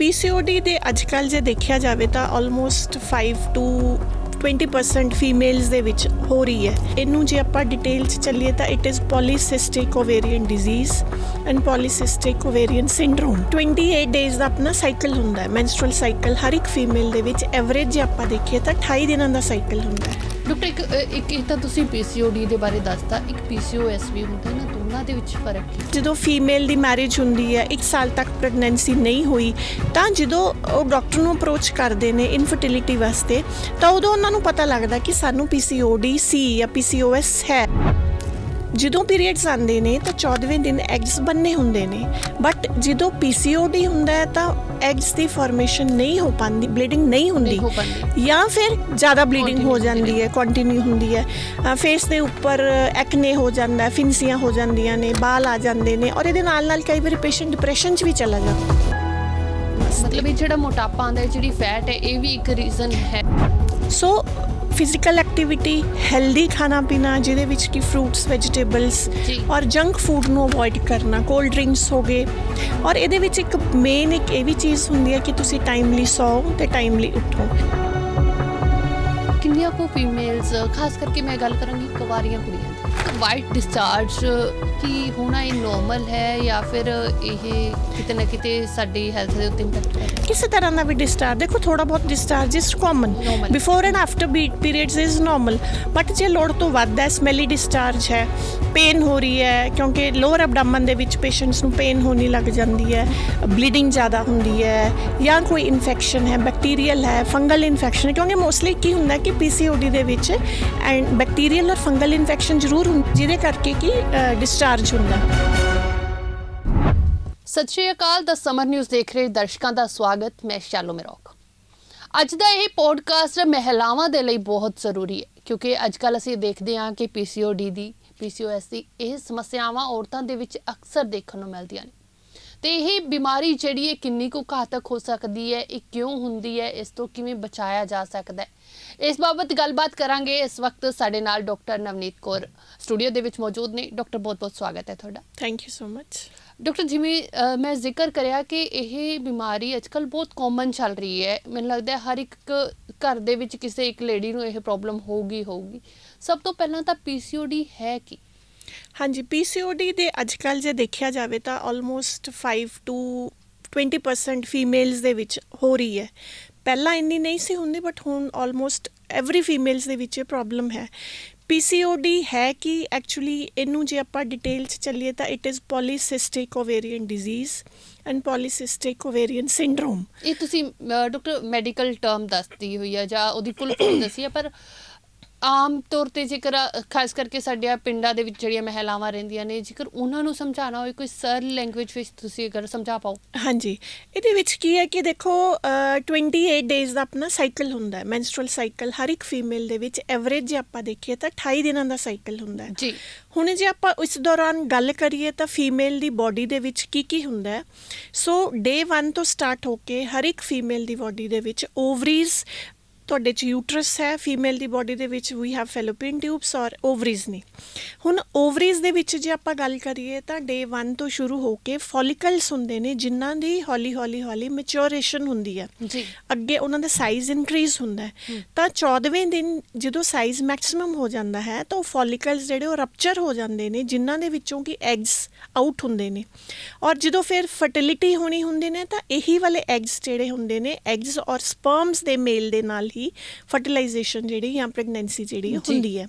PCOD ਦੇ ਅੱਜਕੱਲ ਜੇ ਦੇਖਿਆ ਜਾਵੇ ਤਾਂ ਆਲਮੋਸਟ 5 ਟੂ 20% ਫੀਮੇਲਸ ਦੇ ਵਿੱਚ ਹੋ ਰਹੀ ਹੈ। ਇਹਨੂੰ ਜੇ ਆਪਾਂ ਡਿਟੇਲ ਚ ਚੱਲੀਏ ਤਾਂ it is polycystic ovarian disease and polycystic ovarian syndrome 28 days ਦਾ ਆਪਣਾ ਸਾਈਕਲ ਹੁੰਦਾ ਹੈ ਮੈਂਸਟਰੁਅਲ ਸਾਈਕਲ ਹਰ ਇੱਕ ਫੀਮੇਲ ਦੇ ਵਿੱਚ। ਐਵਰੇਜ ਜੇ ਆਪਾਂ ਦੇਖੀਏ ਤਾਂ 28 ਦਿਨਾਂ ਦਾ ਸਾਈਕਲ ਹੁੰਦਾ ਹੈ। ਡਾਕਟਰ, ਇੱਕ ਇੱਕ ਇਹ ਤਾਂ ਤੁਸੀਂ ਪੀਸੀਓਡੀ ਦੇ ਬਾਰੇ ਦੱਸਤਾ, ਇੱਕ ਪੀਸੀਓਐਸ ਵੀ ਹੁੰਦਾ ਨਾ, ਦੋਨਾਂ ਦੇ ਵਿੱਚ ਫ਼ਰਕ ਕੀ? ਜਦੋਂ ਫੀਮੇਲ ਦੀ ਮੈਰਿਜ ਹੁੰਦੀ ਹੈ 1 ਸਾਲ ਤੱਕ ਪ੍ਰੈਗਨੈਂਸੀ ਨਹੀਂ ਹੋਈ, ਤਾਂ ਜਦੋਂ ਉਹ ਡਾਕਟਰ ਨੂੰ ਅਪਰੋਚ ਕਰਦੇ ਨੇ ਇਨਫਰਟੀਲਿਟੀ ਵਾਸਤੇ, ਤਾਂ ਉਦੋਂ ਉਹਨਾਂ ਨੂੰ ਪਤਾ ਲੱਗਦਾ ਕਿ ਸਾਨੂੰ PCOD ਸੀ ਜਾਂ PCOS ਹੈ। ਜਦੋਂ ਪੀਰੀਅਡਸ ਆਉਂਦੇ ਨੇ ਤਾਂ 14ਵੇਂ ਦਿਨ ਐਗਸ ਬੰਨੇ ਹੁੰਦੇ ਨੇ। ਬਟ ਜਦੋਂ PCOD ਹੁੰਦਾ ਹੈ ਤਾਂ ਐਗਸ ਦੀ ਫਾਰਮੇਸ਼ਨ ਨਹੀਂ ਹੋ ਪਾਉਂਦੀ ਬਲੀਡਿੰਗ ਨਹੀਂ ਹੁੰਦੀ। ਜਾਂ ਫਿਰ ਜ਼ਿਆਦਾ ਬਲੀਡਿੰਗ ਹੋ ਜਾਂਦੀ ਹੈ। ਕੰਟੀਨਿਊ ਹੁੰਦੀ ਹੈ। ਫੇਸ ਦੇ ਉੱਪਰ ਐਕਨੇ ਹੋ ਜਾਂਦਾ ਹੈ ਫਿੰਸੀਆਂ ਹੋ ਜਾਂਦੀਆਂ ਨੇ ਬਾਲ ਆ ਜਾਂਦੇ ਨੇ ਔਰ ਇਹਦੇ ਨਾਲ ਨਾਲ ਕਈ ਵਾਰੀ ਪੇਸ਼ੈਂਟ ਡਿਪਰੈਸ਼ਨ 'ਚ ਵੀ ਚਲਾ ਜਾਂਦਾ ਮਤਲਬ ਇਹ ਜਿਹੜਾ ਮੋਟਾਪਾ ਆਉਂਦਾ ਹੈ ਜਿਹੜੀ ਫੈਟ ਹੈ ਇਹ ਵੀ ਇੱਕ ਰੀਜ਼ਨ ਹੈ। ਸੋ ਫਿਜ਼ੀਕਲ ਐਕਟੀਵਿਟੀ ਹੈਲਦੀ ਖਾਣਾ ਪੀਣਾ ਜਿਹਦੇ ਵਿੱਚ ਕਿ ਫਰੂਟਸ ਵੈਜੀਟੇਬਲਸ। ਔਰ ਜੰਕ ਫੂਡ ਨੂੰ ਅਵੋਇਡ ਕਰਨਾ ਕੋਲਡ ਡਰਿੰਕਸ ਹੋ ਗਏ। ਔਰ ਇਹਦੇ ਵਿੱਚ ਇੱਕ ਮੇਨ ਇੱਕ ਇਹ ਵੀ ਚੀਜ਼ ਹੁੰਦੀ ਹੈ ਕਿ ਤੁਸੀਂ ਟਾਈਮਲੀ ਸੌਓ ਤੇ ਟਾਈਮਲੀ ਉੱਠੋ। ਕਿੰਨੀਆਂ ਕੋ ਫੀਮੇਲਸ ਖਾਸ ਕਰਕੇ ਮੈਂ ਗੱਲ ਕਰਾਂਗੀ ਕੁਵਾਰੀਆਂ ਕੁੜੀਆਂ ਵਾਈਟ ਡਿਸਚਾਰਜ ਕੀ ਹੋਣਾ ਇਹ ਨਾਰਮਲ ਹੈ ਜਾਂ ਫਿਰ ਇਹ ਕਿਤੇ ਨਾ ਕਿਤੇ ਸਾਡੀ ਹੈਲਥ ਦੇ ਉੱਤੇ ਇੰਪੈਕਟ ਕਰ ਰਿਹਾ ਕਿਸੇ ਤਰ੍ਹਾਂ ਦਾ ਵੀ ਡਿਸਚਾਰਜ ਦੇਖੋ ਥੋੜਾ ਬਹੁਤ discharge is common Normal. Before and after periods is normal but ਜੇ ਲੋੜ ਤੋਂ ਵੱਧ ਹੈ ਸਮੈਲੀ ਡਿਸਚਾਰਜ ਹੈ ਪੇਨ ਹੋ ਰਹੀ ਹੈ ਕਿਉਂਕਿ ਲੋਅਰ ਐਬਡੋਮਨ ਦੇ ਵਿੱਚ ਪੇਸ਼ੈਂਟਸ ਨੂੰ ਪੇਨ ਹੋਣੀ ਲੱਗ ਜਾਂਦੀ ਹੈ ਬਲੀਡਿੰਗ ਜ਼ਿਆਦਾ ਹੁੰਦੀ ਹੈ ਜਾਂ ਕੋਈ ਇਨਫੈਕਸ਼ਨ ਹੈ ਬੈਕਟੀਰੀਅਲ ਹੈ ਫੰਗਲ ਇਨਫੈਕਸ਼ਨ ਹੈ ਕਿਉਂਕਿ ਮੋਸਟਲੀ ਕੀ ਹੁੰਦਾ ਕਿ ਪੀਸੀਓਡੀ ਦੇ ਵਿੱਚ ਐਂਡ ਬੈਕਟੀਰੀਅਲ ਔਰ ਫੰਗਲ ਇਨਫੈਕਸ਼ਨ ਜ਼ਰੂਰ ਹੁੰਦੀ ਜਿਹਦੇ ਕਰਕੇ ਕਿ ਡਿਸਚਾਰਜ ਹੁੰਦਾ। ਸਤਿ ਸ਼੍ਰੀ ਅਕਾਲ, ਦਾ ਸਮਰ ਨਿਊਜ਼ ਦੇਖ ਰਹੇ ਦਰਸ਼ਕਾਂ ਦਾ ਸਵਾਗਤ, ਮੈਂ ਸ਼ਾਲੋ ਮਿਰੋਕ। ਅੱਜ ਦਾ ਇਹ ਪੋਡਕਾਸਟ ਮਹਿਲਾਵਾਂ ਦੇ ਲਈ ਬਹੁਤ ਜ਼ਰੂਰੀ ਹੈ, ਕਿਉਂਕਿ ਅੱਜ ਕੱਲ ਅਸੀਂ ਦੇਖਦੇ ਹਾਂ ਕਿ ਪੀਸੀਓਡੀ ਦੀ ਪੀਸੀਓਐਸ ਦੀ ਇਹ ਸਮੱਸਿਆਵਾਂ ਔਰਤਾਂ ਦੇ ਵਿੱਚ ਅਕਸਰ ਦੇਖਣ ਨੂੰ ਮਿਲਦੀਆਂ ਨੇ। ਤੇ ਇਹ ਬਿਮਾਰੀ ਜਿਹੜੀ ਹੈ, ਕਿੰਨੀ ਕੁ ਘਾਤਕ ਹੋ ਸਕਦੀ ਹੈ, ਇਹ ਕਿਉਂ ਹੁੰਦੀ ਹੈ, ਇਸ ਤੋਂ ਕਿਵੇਂ ਬਚਾਇਆ ਜਾ ਸਕਦਾ ਹੈ? ਇਸ ਬਾਬਤ ਗੱਲਬਾਤ ਕਰਾਂਗੇ। ਇਸ ਵਕਤ ਸਾਡੇ ਨਾਲ ਡਾਕਟਰ ਨਵਨੀਤ ਕੌਰ ਸਟੂਡੀਓ ਦੇ ਵਿੱਚ ਮੌਜੂਦ ਨੇ। ਡਾਕਟਰ ਬਹੁਤ ਬਹੁਤ ਸਵਾਗਤ ਹੈ ਤੁਹਾਡਾ। Thank you so much doctor ਜਿਵੇਂ ਮੈਂ ਜ਼ਿਕਰ ਕਰਿਆ ਕਿ ਇਹ ਬਿਮਾਰੀ ਅੱਜਕੱਲ ਬਹੁਤ ਕਾਮਨ ਚੱਲ ਰਹੀ ਹੈ। ਮੈਨੂੰ ਲੱਗਦਾ ਹੈ ਹਰ ਇੱਕ ਘਰ ਦੇ ਵਿੱਚ ਕਿਸੇ ਇੱਕ ਲੇਡੀ ਨੂੰ ਇਹ ਪ੍ਰੋਬਲਮ ਹੋਊਗੀ ਹੋਊਗੀ। ਸਭ ਤੋਂ ਪਹਿਲਾਂ ਤਾਂ ਪੀਸੀਓਡੀ ਹੈ ਕੀ? ਹਾਂਜੀ ਪੀਸੀਓਡੀ ਦੇ ਅੱਜਕੱਲ ਜੇ ਦੇਖਿਆ ਜਾਵੇ ਤਾਂ ਆਲਮੋਸਟ 5 ਟੂ 20% ਫੀਮੇਲਸ ਦੇ ਵਿੱਚ ਹੋ ਰਹੀ ਹੈ। ਪਹਿਲਾਂ ਇੰਨੀ ਨਹੀਂ ਸੀ ਹੁੰਦੀ ਬਟ ਹੁਣ ਆਲਮੋਸਟ ਐਵਰੀ ਫੀਮੇਲਸ ਦੇ ਵਿੱਚ ਇਹ ਪ੍ਰੋਬਲਮ ਹੈ। ਪੀਸੀਓਡੀ ਹੈ ਕਿ ਐਕਚੁਅਲੀ ਇਹਨੂੰ ਜੇ ਆਪਾਂ ਡਿਟੇਲ ਚ ਚੱਲੀਏ ਤਾਂ it is polycystic ovarian disease and polycystic ovarian syndrome ਇਹ ਤੁਸੀਂ ਡਾਕਟਰ ਮੈਡੀਕਲ ਟਰਮ ਦੱਸਦੀ ਹੋਈ ਆ ਜਾਂ ਉਹਦੀ ਫੁੱਲ ਫਾਰਮ ਦੱਸੀ ਆ, ਪਰ ਆਮ ਤੌਰ ਤੇ ਜੇਕਰ ਅ, ਖਾਸ ਕਰਕੇ ਸਾਡੇ ਪਿੰਡਾਂ ਦੇ ਵਿੱਚ ਜਿਹੜੀਆਂ ਮਹਿਲਾਵਾਂ ਰਹਿੰਦੀਆਂ ਨੇ ਜੇਕਰ ਉਹਨਾਂ ਨੂੰ ਸਮਝਾਉਣਾ ਹੋਵੇ ਕੋਈ ਸਰਲ ਲੈਂਗੁਏਜ ਵਿੱਚ ਤੁਸੀਂ ਅਗਰ ਸਮਝਾ ਪਾਓ। ਹਾਂਜੀ। ਇਹਦੇ ਵਿੱਚ ਕੀ ਹੈ ਕਿ ਦੇਖੋ ਅਹ, 28 ਡੇਜ਼ ਦਾ ਆਪਣਾ ਸਾਈਕਲ ਹੁੰਦਾ ਹੈ ਮੈਂਸਟਰੁਅਲ ਸਾਈਕਲ ਹਰ ਇੱਕ ਫੀਮੇਲ ਦੇ ਵਿੱਚ ਐਵਰੇਜ ਜੇ ਆਪਾਂ ਦੇਖੀਏ ਤਾਂ 28 ਦਿਨਾਂ ਦਾ ਸਾਈਕਲ ਹੁੰਦਾ ਹੈ। ਜੀ। ਹੁਣ ਜੇ ਆਪਾਂ ਇਸ ਦੌਰਾਨ ਗੱਲ ਕਰੀਏ ਤਾਂ ਫੀਮੇਲ ਦੀ ਬਾਡੀ ਦੇ ਵਿੱਚ ਕੀ ਕੀ ਹੁੰਦਾ ਹੈ। ਸੋ ਡੇ 1 ਤੋਂ ਸਟਾਰਟ ਹੋ ਕੇ ਹਰ ਇੱਕ ਫੀਮੇਲ ਦੀ ਬਾਡੀ ਦੇ ਵਿੱਚ ਓਵਰੀਜ਼ ਤੁਹਾਡੇ ਚ ਯੂਟਰਸ ਹੈ ਫੀਮੇਲ ਦੀ ਬਾਡੀ ਦੇ ਵਿੱਚ ਵੀ ਹੈਵ ਫੈਲੋਪੀਨ ਟਿਊਬਸ ਔਰ ਓਵਰੀਜ਼ ਨੇ। ਹੁਣ ਓਵਰੀਜ਼ ਦੇ ਵਿੱਚ ਜੇ ਆਪਾਂ ਗੱਲ ਕਰੀਏ ਤਾਂ ਡੇ 1 ਤੋਂ ਸ਼ੁਰੂ ਹੋ ਕੇ ਫੋਲੀਕਲਸ ਹੁੰਦੇ ਨੇ ਜਿਨ੍ਹਾਂ ਦੀ ਹੌਲੀ ਹੌਲੀ ਹੌਲੀ ਮੈਚੁਰੇਸ਼ਨ ਹੁੰਦੀ ਹੈ। ਜੀ। ਅੱਗੇ ਉਹਨਾਂ ਦਾ ਸਾਈਜ਼ ਇਨਕਰੀਜ਼ ਹੁੰਦਾ ਹੈ। ਤਾਂ 14ਵੇਂ ਦਿਨ ਜਦੋਂ ਸਾਈਜ਼ ਮੈਕਸਿਮਮ ਹੋ ਜਾਂਦਾ ਹੈ ਤਾਂ ਉਹ ਫੋਲੀਕਲਸ ਜਿਹੜੇ ਉਹ ਰਪਚਰ ਹੋ ਜਾਂਦੇ ਨੇ ਜਿਨ੍ਹਾਂ ਦੇ ਵਿੱਚੋਂ ਕਿ ਐਗਸ ਆਊਟ ਹੁੰਦੇ ਨੇ। ਔਰ ਜਦੋਂ ਫਿਰ ਫਰਟੀਲਿਟੀ ਹੋਣੀ ਹੁੰਦੀ ਨੇ ਤਾਂ ਇਹੀ ਵਾਲੇ ਐਗਸ ਜਿਹੜੇ ਹੁੰਦੇ ਨੇ ਐਗਸ ਔਰ ਸਪਰਮਸ ਦੇ ਮੇਲ ਦੇ ਨਾਲ ਹੀ ਫਰਟੀਲਾਈਜੇਸ਼ਨ ਜਿਹੜੀ ਜਾਂ ਪ੍ਰੈਗਨੈਂਸੀ ਜਿਹੜੀ। ਹੁੰਦੀ ਹੈ।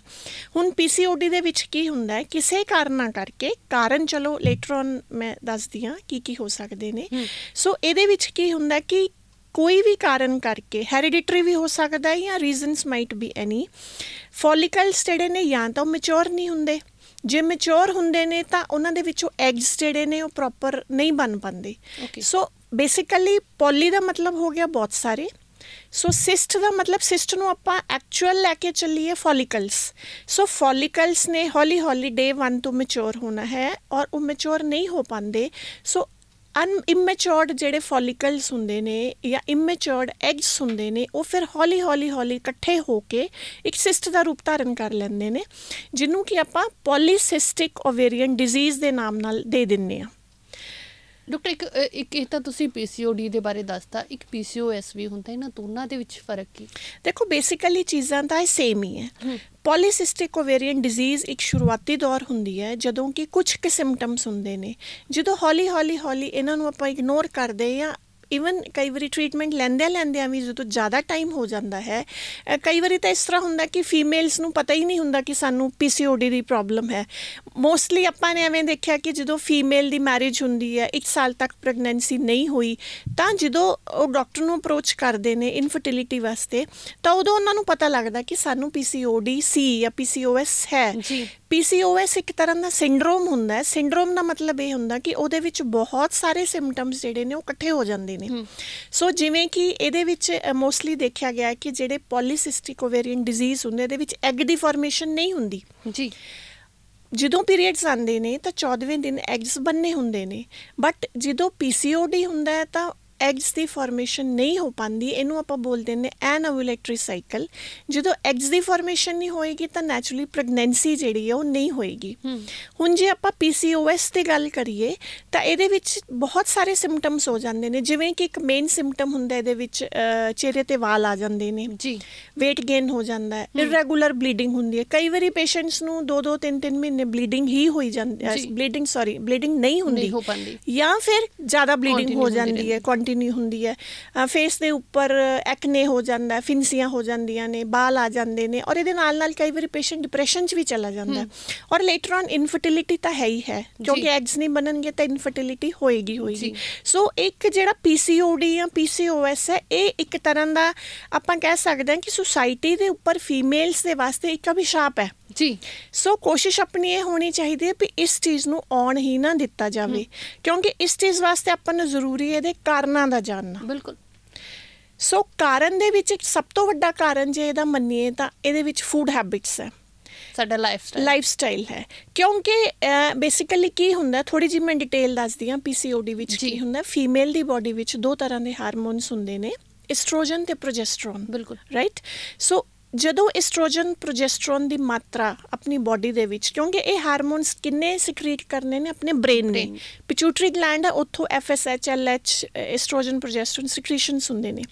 ਹੁਣ ਪੀਸੀਓਡੀ ਦੇ ਵਿੱਚ ਕੀ ਹੁੰਦਾ ਹੈ ਕਿਸੇ ਕਾਰਨਾਂ ਕਰਕੇ ਕਾਰਨ ਚਲੋ ਲੇਟਰ ਔਨ ਮੈਂ ਦੱਸਦੀ ਹਾਂ ਕੀ ਕੀ ਹੋ ਸਕਦੇ ਨੇ। ਸੋ ਇਹਦੇ ਵਿੱਚ ਕੀ ਹੁੰਦਾ ਕਿ ਕੋਈ ਵੀ ਕਾਰਨ ਕਰਕੇ ਹੈਰੀਡਿਟਰੀ ਵੀ ਹੋ ਸਕਦਾ ਹੈ ਜਾਂ reasons might be any follicles ਜਿਹੜੇ ਨੇ ਜਾਂ ਤਾਂ ਮੈਚੁਰ ਨਹੀਂ ਹੁੰਦੇ। ਜੇ ਮੈਚੁਰ ਹੁੰਦੇ ਨੇ ਤਾਂ ਉਹਨਾਂ ਦੇ ਵਿੱਚੋਂ ਐਗਸ ਜਿਹੜੇ ਨੇ ਉਹ ਪ੍ਰੋਪਰ ਨਹੀਂ ਬਣ Okay. ਸੋ ਬੇਸਿਕਲੀ ਪੋਲੀ ਦਾ ਮਤਲਬ ਹੋ ਗਿਆ ਬਹੁਤ ਸਾਰੇ। ਸੋ ਸਿਸਟ ਦਾ ਮਤਲਬ ਸਿਸਟ ਨੂੰ ਆਪਾਂ ਐਕਚੁਅਲ ਲੈ ਕੇ ਚੱਲੀਏ ਫੋਲੀਕਲਸ ਸੋ ਫੋਲੀਕਲਸ ਨੇ ਹੌਲੀ ਹੌਲੀ ਡੇ 1 ਤੋਂ ਮੈਚੁਰ ਹੋਣਾ ਹੈ ਔਰ ਉਹ ਮੈਚੁਰ ਨਹੀਂ ਹੋ ਪਾਉਂਦੇ। ਸੋ ਅਨ ਇਮੈਚੁਰਡ ਜਿਹੜੇ ਫੋਲੀਕਲਸ ਹੁੰਦੇ ਨੇ ਜਾਂ ਇਮੈਚੁਰਡ ਐਗਸ ਹੁੰਦੇ ਨੇ, ਉਹ ਫਿਰ ਹੌਲੀ ਹੌਲੀ ਹੌਲੀ ਇਕੱਠੇ ਹੋ ਕੇ ਇੱਕ ਸਿਸਟ ਦਾ ਰੂਪ ਧਾਰਨ ਕਰ ਲੈਂਦੇ ਨੇ, ਜਿਹਨੂੰ ਕਿ ਆਪਾਂ ਪੋਲੀਸਿਸਟਿਕ ਓਵੇਰੀਅਨ ਡਿਜ਼ੀਜ਼ ਦੇ ਨਾਮ ਨਾਲ ਦੇ ਦਿੰਨੇ ਆ ਡਾਕਟਰ ਇੱਕ ਇੱਕ ਇਹ ਤਾਂ ਤੁਸੀਂ ਪੀਸੀਓਡੀ ਦੇ ਬਾਰੇ ਦੱਸਤਾ ਇੱਕ ਪੀਸੀਓਐਸ ਵੀ ਹੁੰਦਾ ਇਹਨਾਂ ਦੋਨਾਂ ਦੇ ਵਿੱਚ ਫ਼ਰਕ ਕੀ? ਦੇਖੋ ਬੇਸਿਕਲੀ ਚੀਜ਼ਾਂ ਤਾਂ ਸੇਮ ਹੀ ਹੈ। ਪੋਲੀਸਿਸਟਿਕ ਓਵੇਰੀਅਨ ਡਿਜ਼ੀਜ਼ ਇੱਕ ਸ਼ੁਰੂਆਤੀ ਦੌਰ ਹੁੰਦੀ ਹੈ ਜਦੋਂ ਕਿ ਕੁਝ ਕੁ ਸਿੰਪਟਮਸ ਹੁੰਦੇ ਨੇ। ਜਦੋਂ ਹੌਲੀ ਹੌਲੀ ਹੌਲੀ ਇਹਨਾਂ ਨੂੰ ਆਪਾਂ ਇਗਨੋਰ ਕਰਦੇ ਜਾਂ ਇਵਨ ਕਈ ਵਾਰੀ ਟ੍ਰੀਟਮੈਂਟ ਲੈਂਦਿਆਂ ਲੈਂਦਿਆਂ ਵੀ ਜਦੋਂ ਜ਼ਿਆਦਾ ਟਾਈਮ ਹੋ ਜਾਂਦਾ ਹੈ ਕਈ ਵਾਰੀ ਤਾਂ ਇਸ ਤਰ੍ਹਾਂ ਹੁੰਦਾ ਕਿ ਫੀਮੇਲਸ ਨੂੰ ਪਤਾ ਹੀ ਨਹੀਂ ਹੁੰਦਾ ਕਿ ਸਾਨੂੰ ਪੀਸੀਓਡੀ ਦੀ ਪ੍ਰੋਬਲਮ ਹੈ। ਮੋਸਟਲੀ ਆਪਾਂ ਨੇ ਐਵੇਂ ਦੇਖਿਆ ਕਿ ਜਦੋਂ ਫੀਮੇਲ ਦੀ ਮੈਰਿਜ ਹੁੰਦੀ ਹੈ 1 ਸਾਲ ਤੱਕ ਪ੍ਰੈਗਨੈਂਸੀ ਨਹੀਂ ਹੋਈ, ਤਾਂ ਜਦੋਂ ਉਹ ਡਾਕਟਰ ਨੂੰ ਅਪਰੋਚ ਕਰਦੇ ਨੇ ਇਨਫਰਟੀਲਿਟੀ ਵਾਸਤੇ, ਤਾਂ ਉਦੋਂ ਉਹਨਾਂ ਨੂੰ ਪਤਾ ਲੱਗਦਾ ਕਿ ਸਾਨੂੰ ਪੀਸੀਓਡੀ ਸੀ ਜਾਂ ਪੀਸੀਓਐਸ ਹੈ। ਪੀਸੀਓਐਸ ਇੱਕ ਤਰ੍ਹਾਂ ਦਾ ਸਿੰਡਰੋਮ ਹੁੰਦਾ ਹੈ। ਸਿੰਡਰੋਮ ਦਾ ਮਤਲਬ ਇਹ ਹੁੰਦਾ ਕਿ ਉਹਦੇ ਵਿੱਚ ਬਹੁਤ ਸਾਰੇ ਸਿੰਪਟਮਸ ਜਿਹੜੇ ਨੇ ਉਹ ਇਕੱਠੇ ਹੋ ਜਾਂਦੇ ਨੇ। ਸੋ ਜਿਵੇਂ ਕਿ ਇਹਦੇ ਵਿੱਚ ਮੋਸਟਲੀ ਦੇਖਿਆ ਗਿਆ ਹੈ ਕਿ ਜਿਹੜੇ ਪੋਲੀਸਿਸਟਿਕ ਓਵੇਰੀਅਨ ਡਿਜ਼ੀਜ਼ ਹੁੰਦੇ ਇਹਦੇ ਵਿੱਚ ਐਗ ਦੀ ਫਾਰਮੇਸ਼ਨ ਨਹੀਂ ਹੁੰਦੀ। ਜੀ। ਜਦੋਂ ਪੀਰੀਅਡਸ ਆਉਂਦੇ ਨੇ ਤਾਂ 14ਵੇਂ ਦਿਨ ਐਗਸ ਬੰਨੇ ਹੁੰਦੇ ਨੇ। ਬਟ ਜਦੋਂ ਪੀਸੀਓਡੀ ਹੁੰਦਾ ਹੈ ਤਾਂ ਐਗਸ ਦੀ ਫਾਰਮੇਸ਼ਨ ਨਹੀਂ ਹੋ ਪਾਂਦੀ ਇਹਨੂੰ ਆਪਾਂ ਬੋਲਦੇ ਨੇ ਐਨਓਵੂਲੇਟਰੀ ਸਾਈਕਲ ਜਦੋਂ ਐਗਸ ਦੀ ਫਾਰਮੇਸ਼ਨ ਨਹੀਂ ਹੋਏਗੀ ਤਾਂ ਨੈਚੁਰਲੀ ਪ੍ਰੈਗਨੈਂਸੀ ਜਿਹੜੀ ਹੈ ਉਹ ਨਹੀਂ ਹੋਏਗੀ। ਹੁਣ ਜੇ ਆਪਾਂ ਪੀਸੀਓਐਸ ਦੀ ਗੱਲ ਕਰੀਏ ਤਾਂ ਇਹਦੇ ਵਿੱਚ ਬਹੁਤ ਸਾਰੇ ਸਿੰਪਟਮਸ ਹੋ ਜਾਂਦੇ ਨੇ ਜਿਵੇਂ ਕਿ ਇੱਕ ਮੇਨ ਸਿੰਪਟਮ ਹੁੰਦਾ ਇਹਦੇ ਵਿੱਚ ਚਿਹਰੇ ਤੇ ਵਾਲ ਆ ਜਾਂਦੇ ਨੇ ਜੀ weight gain ਹੋ ਜਾਂਦਾ ਹੈ irregular bleeding ਹੁੰਦੀ ਹੈ ਕਈ ਵਾਰੀ ਪੇਸ਼ੈਂਟਸ ਨੂੰ 2-2 3-3 ਮਹੀਨੇ ਬਲੀਡਿੰਗ ਹੀ ਹੋਈ ਜਾਂਦੀ ਹੈ। ਬਲੀਡਿੰਗ ਸੌਰੀ ਬਲੀਡਿੰਗ ਨਹੀਂ ਹੁੰਦੀ। ਜਾਂ ਫਿਰ ਜ਼ਿਆਦਾ ਬਲੀਡਿੰਗ ਹੋ ਜਾਂਦੀ। ਹੈ ਕੰਟੀਨਿਊ ਹੁੰਦੀ ਹੈ। ਫੇਸ ਦੇ ਉੱਪਰ ਐਕਨੇ ਹੋ ਜਾਂਦਾ ਹੈ ਫਿੰਸੀਆਂ ਹੋ ਜਾਂਦੀਆਂ ਨੇ ਬਾਲ ਆ ਜਾਂਦੇ ਨੇ ਔਰ ਇਹਦੇ ਨਾਲ ਨਾਲ ਕਈ ਵਾਰੀ ਪੇਸ਼ੈਂਟ ਡਿਪਰੈਸ਼ਨ 'ਚ ਵੀ ਚਲਾ ਜਾਂਦਾ। ਔਰ ਲੇਟਰ ਔਨ ਇਨਫਰਟੀਲਿਟੀ ਤਾਂ ਹੈ ਹੀ ਹੈ। ਕਿਉਂਕਿ। ਐਗਸ ਨਹੀਂ ਬਣਨਗੇ ਤਾਂ ਇਨਫਰਟੀਲਿਟੀ ਹੋਏਗੀ ਹੋਏਗੀ। ਸੋ ਇੱਕ ਜਿਹੜਾ ਪੀਸੀਓਡੀ ਜਾਂ ਪੀਸੀਓਐਸ ਹੈ ਇਹ ਇੱਕ ਤਰ੍ਹਾਂ ਦਾ ਆਪਾਂ ਕਹਿ ਸਕਦੇ ਹਾਂ ਕਿ ਸੁਸਾਇਟੀ ਦੇ ਉੱਪਰ ਫੀਮੇਲਸ ਦੇ ਵਾਸਤੇ ਇੱਕ ਅਭਿਸ਼ਾਪ ਹੈ। ਜੀ। ਸੋ ਕੋਸ਼ਿਸ਼ ਆਪਣੀ ਇਹ ਹੋਣੀ ਚਾਹੀਦੀ ਹੈ ਵੀ ਇਸ ਚੀਜ਼ ਨੂੰ ਆਉਣ ਹੀ ਨਾ ਦਿੱਤਾ ਜਾਵੇ। ਕਿਉਂਕਿ ਇਸ ਚੀਜ਼ ਵਾਸਤੇ ਆਪਾਂ ਨੂੰ ਜ਼ਰੂਰੀ ਹੈ ਇਹਦੇ ਕਾਰਨਾਂ ਦਾ ਜਾਣਨਾ। ਬਿਲਕੁਲ। ਸੋ ਕਾਰਨ ਦੇ ਵਿੱਚ ਸਭ ਤੋਂ ਵੱਡਾ ਕਾਰਨ ਜੇ ਇਹਦਾ ਮੰਨੀਏ ਤਾਂ ਇਹਦੇ ਵਿੱਚ ਫੂਡ ਹੈਬਿਟਸ ਹੈ। ਸਾਡਾ ਲਾਈਫ ਸਟਾਈਲ ਲਾਈਫ ਸਟਾਈਲ ਹੈ। ਕਿਉਂਕਿ ਬੇਸਿਕਲੀ ਕੀ ਹੁੰਦਾ ਥੋੜੀ ਜਿਹੀ ਮੈਂ ਡਿਟੇਲ ਦੱਸਦੀ ਹਾਂ ਪੀਸੀਓਡੀ ਵਿੱਚ। ਕੀ ਹੁੰਦਾ। ਫੀਮੇਲ ਦੀ ਬਾਡੀ ਵਿੱਚ ਦੋ ਤਰ੍ਹਾਂ ਦੇ ਹਾਰਮੋਨਸ ਹੁੰਦੇ ਨੇ ਐਸਟ੍ਰੋਜਨ ਤੇ ਪ੍ਰੋਜੈਸਟਰੋਨ ਬਿਲਕੁਲ। ਰਾਈਟ ਸੋ ਜਦੋਂ ਐਸਟ੍ਰੋਜਨ ਪ੍ਰੋਜੈਸਟਰੋਨ ਦੀ ਮਾਤਰਾ ਆਪਣੀ ਬਾਡੀ ਦੇ ਵਿੱਚ ਕਿਉਂਕਿ ਇਹ ਹਾਰਮੋਨਸ ਕਿੰਨੇ ਸਿਕਰੀਟ ਕਰਨੇ ਨੇ ਆਪਣੇ ਬ੍ਰੇਨ ਨੇ। ਪਿਚੂਟਰੀ ਗਲੈਂਡ ਹੈ ਉੱਥੋਂ ਐਫਐਸਐਚ ਐਲਐਚ ਐਸਟ੍ਰੋਜਨ ਪ੍ਰੋਜੈਸਟਰੋਨ ਸਿਕ੍ਰੀਸ਼ਨਸ ਹੁੰਦੇ ਨੇ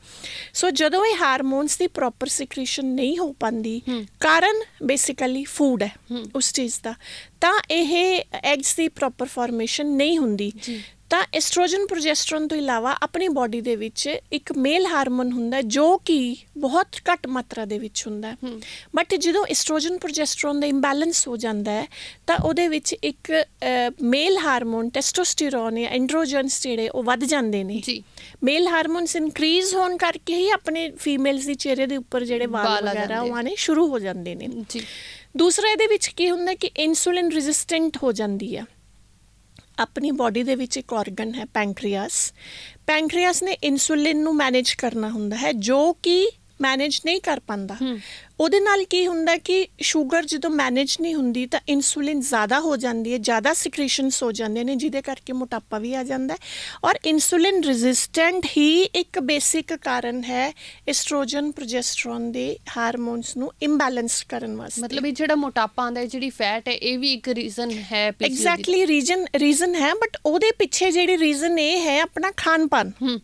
ਸੋ ਜਦੋਂ ਇਹ ਹਾਰਮੋਨਸ ਦੀ ਪ੍ਰੋਪਰ ਸਿਕ੍ਰੀਸ਼ਨ ਨਹੀਂ ਹੋ ਪਾਂਦੀ। ਕਾਰਨ ਬੇਸਿਕਲੀ ਫੂਡ ਹੈ। ਉਸ ਚੀਜ਼ ਦਾ ਤਾਂ ਇਹ ਐਗਸ ਦੀ ਪ੍ਰੋਪਰ ਫਾਰਮੇਸ਼ਨ ਨਹੀਂ ਹੁੰਦੀ। ਤਾਂ ਐਸਟ੍ਰੋਜਨ ਪ੍ਰੋਜੈਸਟਰੋਨ ਤੋਂ ਇਲਾਵਾ ਆਪਣੀ ਬਾਡੀ ਦੇ ਵਿੱਚ ਇੱਕ ਮੇਲ ਹਾਰਮੋਨ ਹੁੰਦਾ ਹੈ ਜੋ ਕਿ ਬਹੁਤ ਘੱਟ ਮਾਤਰਾ ਦੇ ਵਿੱਚ ਹੁੰਦਾ ਹੈ। ਬਟ ਜਦੋਂ ਐਸਟ੍ਰੋਜਨ ਪ੍ਰੋਜੈਸਟਰੋਨ ਦਾ ਇੰਬੈਲੈਂਸ ਹੋ ਜਾਂਦਾ ਹੈ ਤਾਂ ਉਹਦੇ ਵਿੱਚ ਇੱਕ ਮੇਲ ਹਾਰਮੋਨ ਟੈਸਟੋਸਟੇਰੋਨ ਜਾਂ ਐਂਡਰੋਜਨਸ ਜਿਹੜੇ ਉਹ ਵੱਧ ਜਾਂਦੇ ਨੇ। ਜੀ। ਮੇਲ ਹਾਰਮੋਨਸ ਇਨਕਰੀਜ਼ ਹੋਣ ਕਰਕੇ ਹੀ ਆਪਣੇ ਫੀਮੇਲਸ ਦੀ ਚਿਹਰੇ ਦੇ ਉੱਪਰ ਜਿਹੜੇ ਵਾਲ ਵਗੈਰਾ। ਉਹ ਆਣੇ ਸ਼ੁਰੂ ਹੋ ਜਾਂਦੇ ਨੇ। ਜੀ। ਦੂਸਰਾ ਇਹਦੇ ਵਿੱਚ ਕੀ ਹੁੰਦਾ ਕਿ ਇਨਸੂਲਿਨ ਰੈਜ਼ਿਸਟੈਂਟ ਹੋ ਜਾਂਦੀ ਆ ਆਪਣੀ ਬਾਡੀ ਦੇ ਵਿੱਚ ਇੱਕ ਆਰਗਨ ਹੈ ਪੈਂਕਰੀਆਸ ਪੈਂਕਰੀਆਸ ਨੇ ਇਨਸੂਲਿਨ ਨੂੰ ਮੈਨੇਜ ਕਰਨਾ ਹੁੰਦਾ ਹੈ, ਜੋ ਕਿ ਮੈਨੇਜ ਨਹੀਂ ਕਰ ਪਾਉਂਦਾ। ਉਹਦੇ ਨਾਲ ਕੀ ਹੁੰਦਾ ਕਿ ਸ਼ੂਗਰ ਜਦੋਂ ਮੈਨੇਜ ਨਹੀਂ ਹੁੰਦੀ ਤਾਂ ਇਨਸੂਲਿਨ ਜ਼ਿਆਦਾ ਹੋ ਜਾਂਦੀ ਹੈ ਜ਼ਿਆਦਾ ਸਿਕ੍ਰੀਸ਼ਨਸ ਹੋ ਜਾਂਦੇ ਨੇ ਜਿਹਦੇ ਕਰਕੇ ਮੋਟਾਪਾ ਵੀ ਆ ਜਾਂਦਾ ਹੈ ਔਰ ਇਨਸੂਲਿਨ ਰੈਜ਼ਿਸਟੈਂਟ ਹੀ ਇੱਕ ਬੇਸਿਕ ਕਾਰਨ ਹੈ ਐਸਟ੍ਰੋਜਨ ਪ੍ਰੋਜੈਸਟਰੋਨ ਦੇ ਹਾਰਮੋਨਸ ਨੂੰ ਇੰਬੈਲੈਂਸ ਕਰਨ ਵਾਸਤੇ। ਮਤਲਬ ਇਹ ਜਿਹੜਾ ਮੋਟਾਪਾ ਆਂਦਾ ਹੈ ਜਿਹੜੀ ਫੈਟ ਹੈ ਇਹ ਵੀ ਇੱਕ ਰੀਜ਼ਨ ਹੈ। ਐਗਜ਼ੈਕਟਲੀ ਰੀਜਨ ਰੀਜ਼ਨ ਹੈ ਬਟ ਉਹਦੇ ਪਿੱਛੇ ਜਿਹੜੀ ਰੀਜ਼ਨ ਇਹ ਹੈ ਆਪਣਾ ਖਾਣ ਹਮ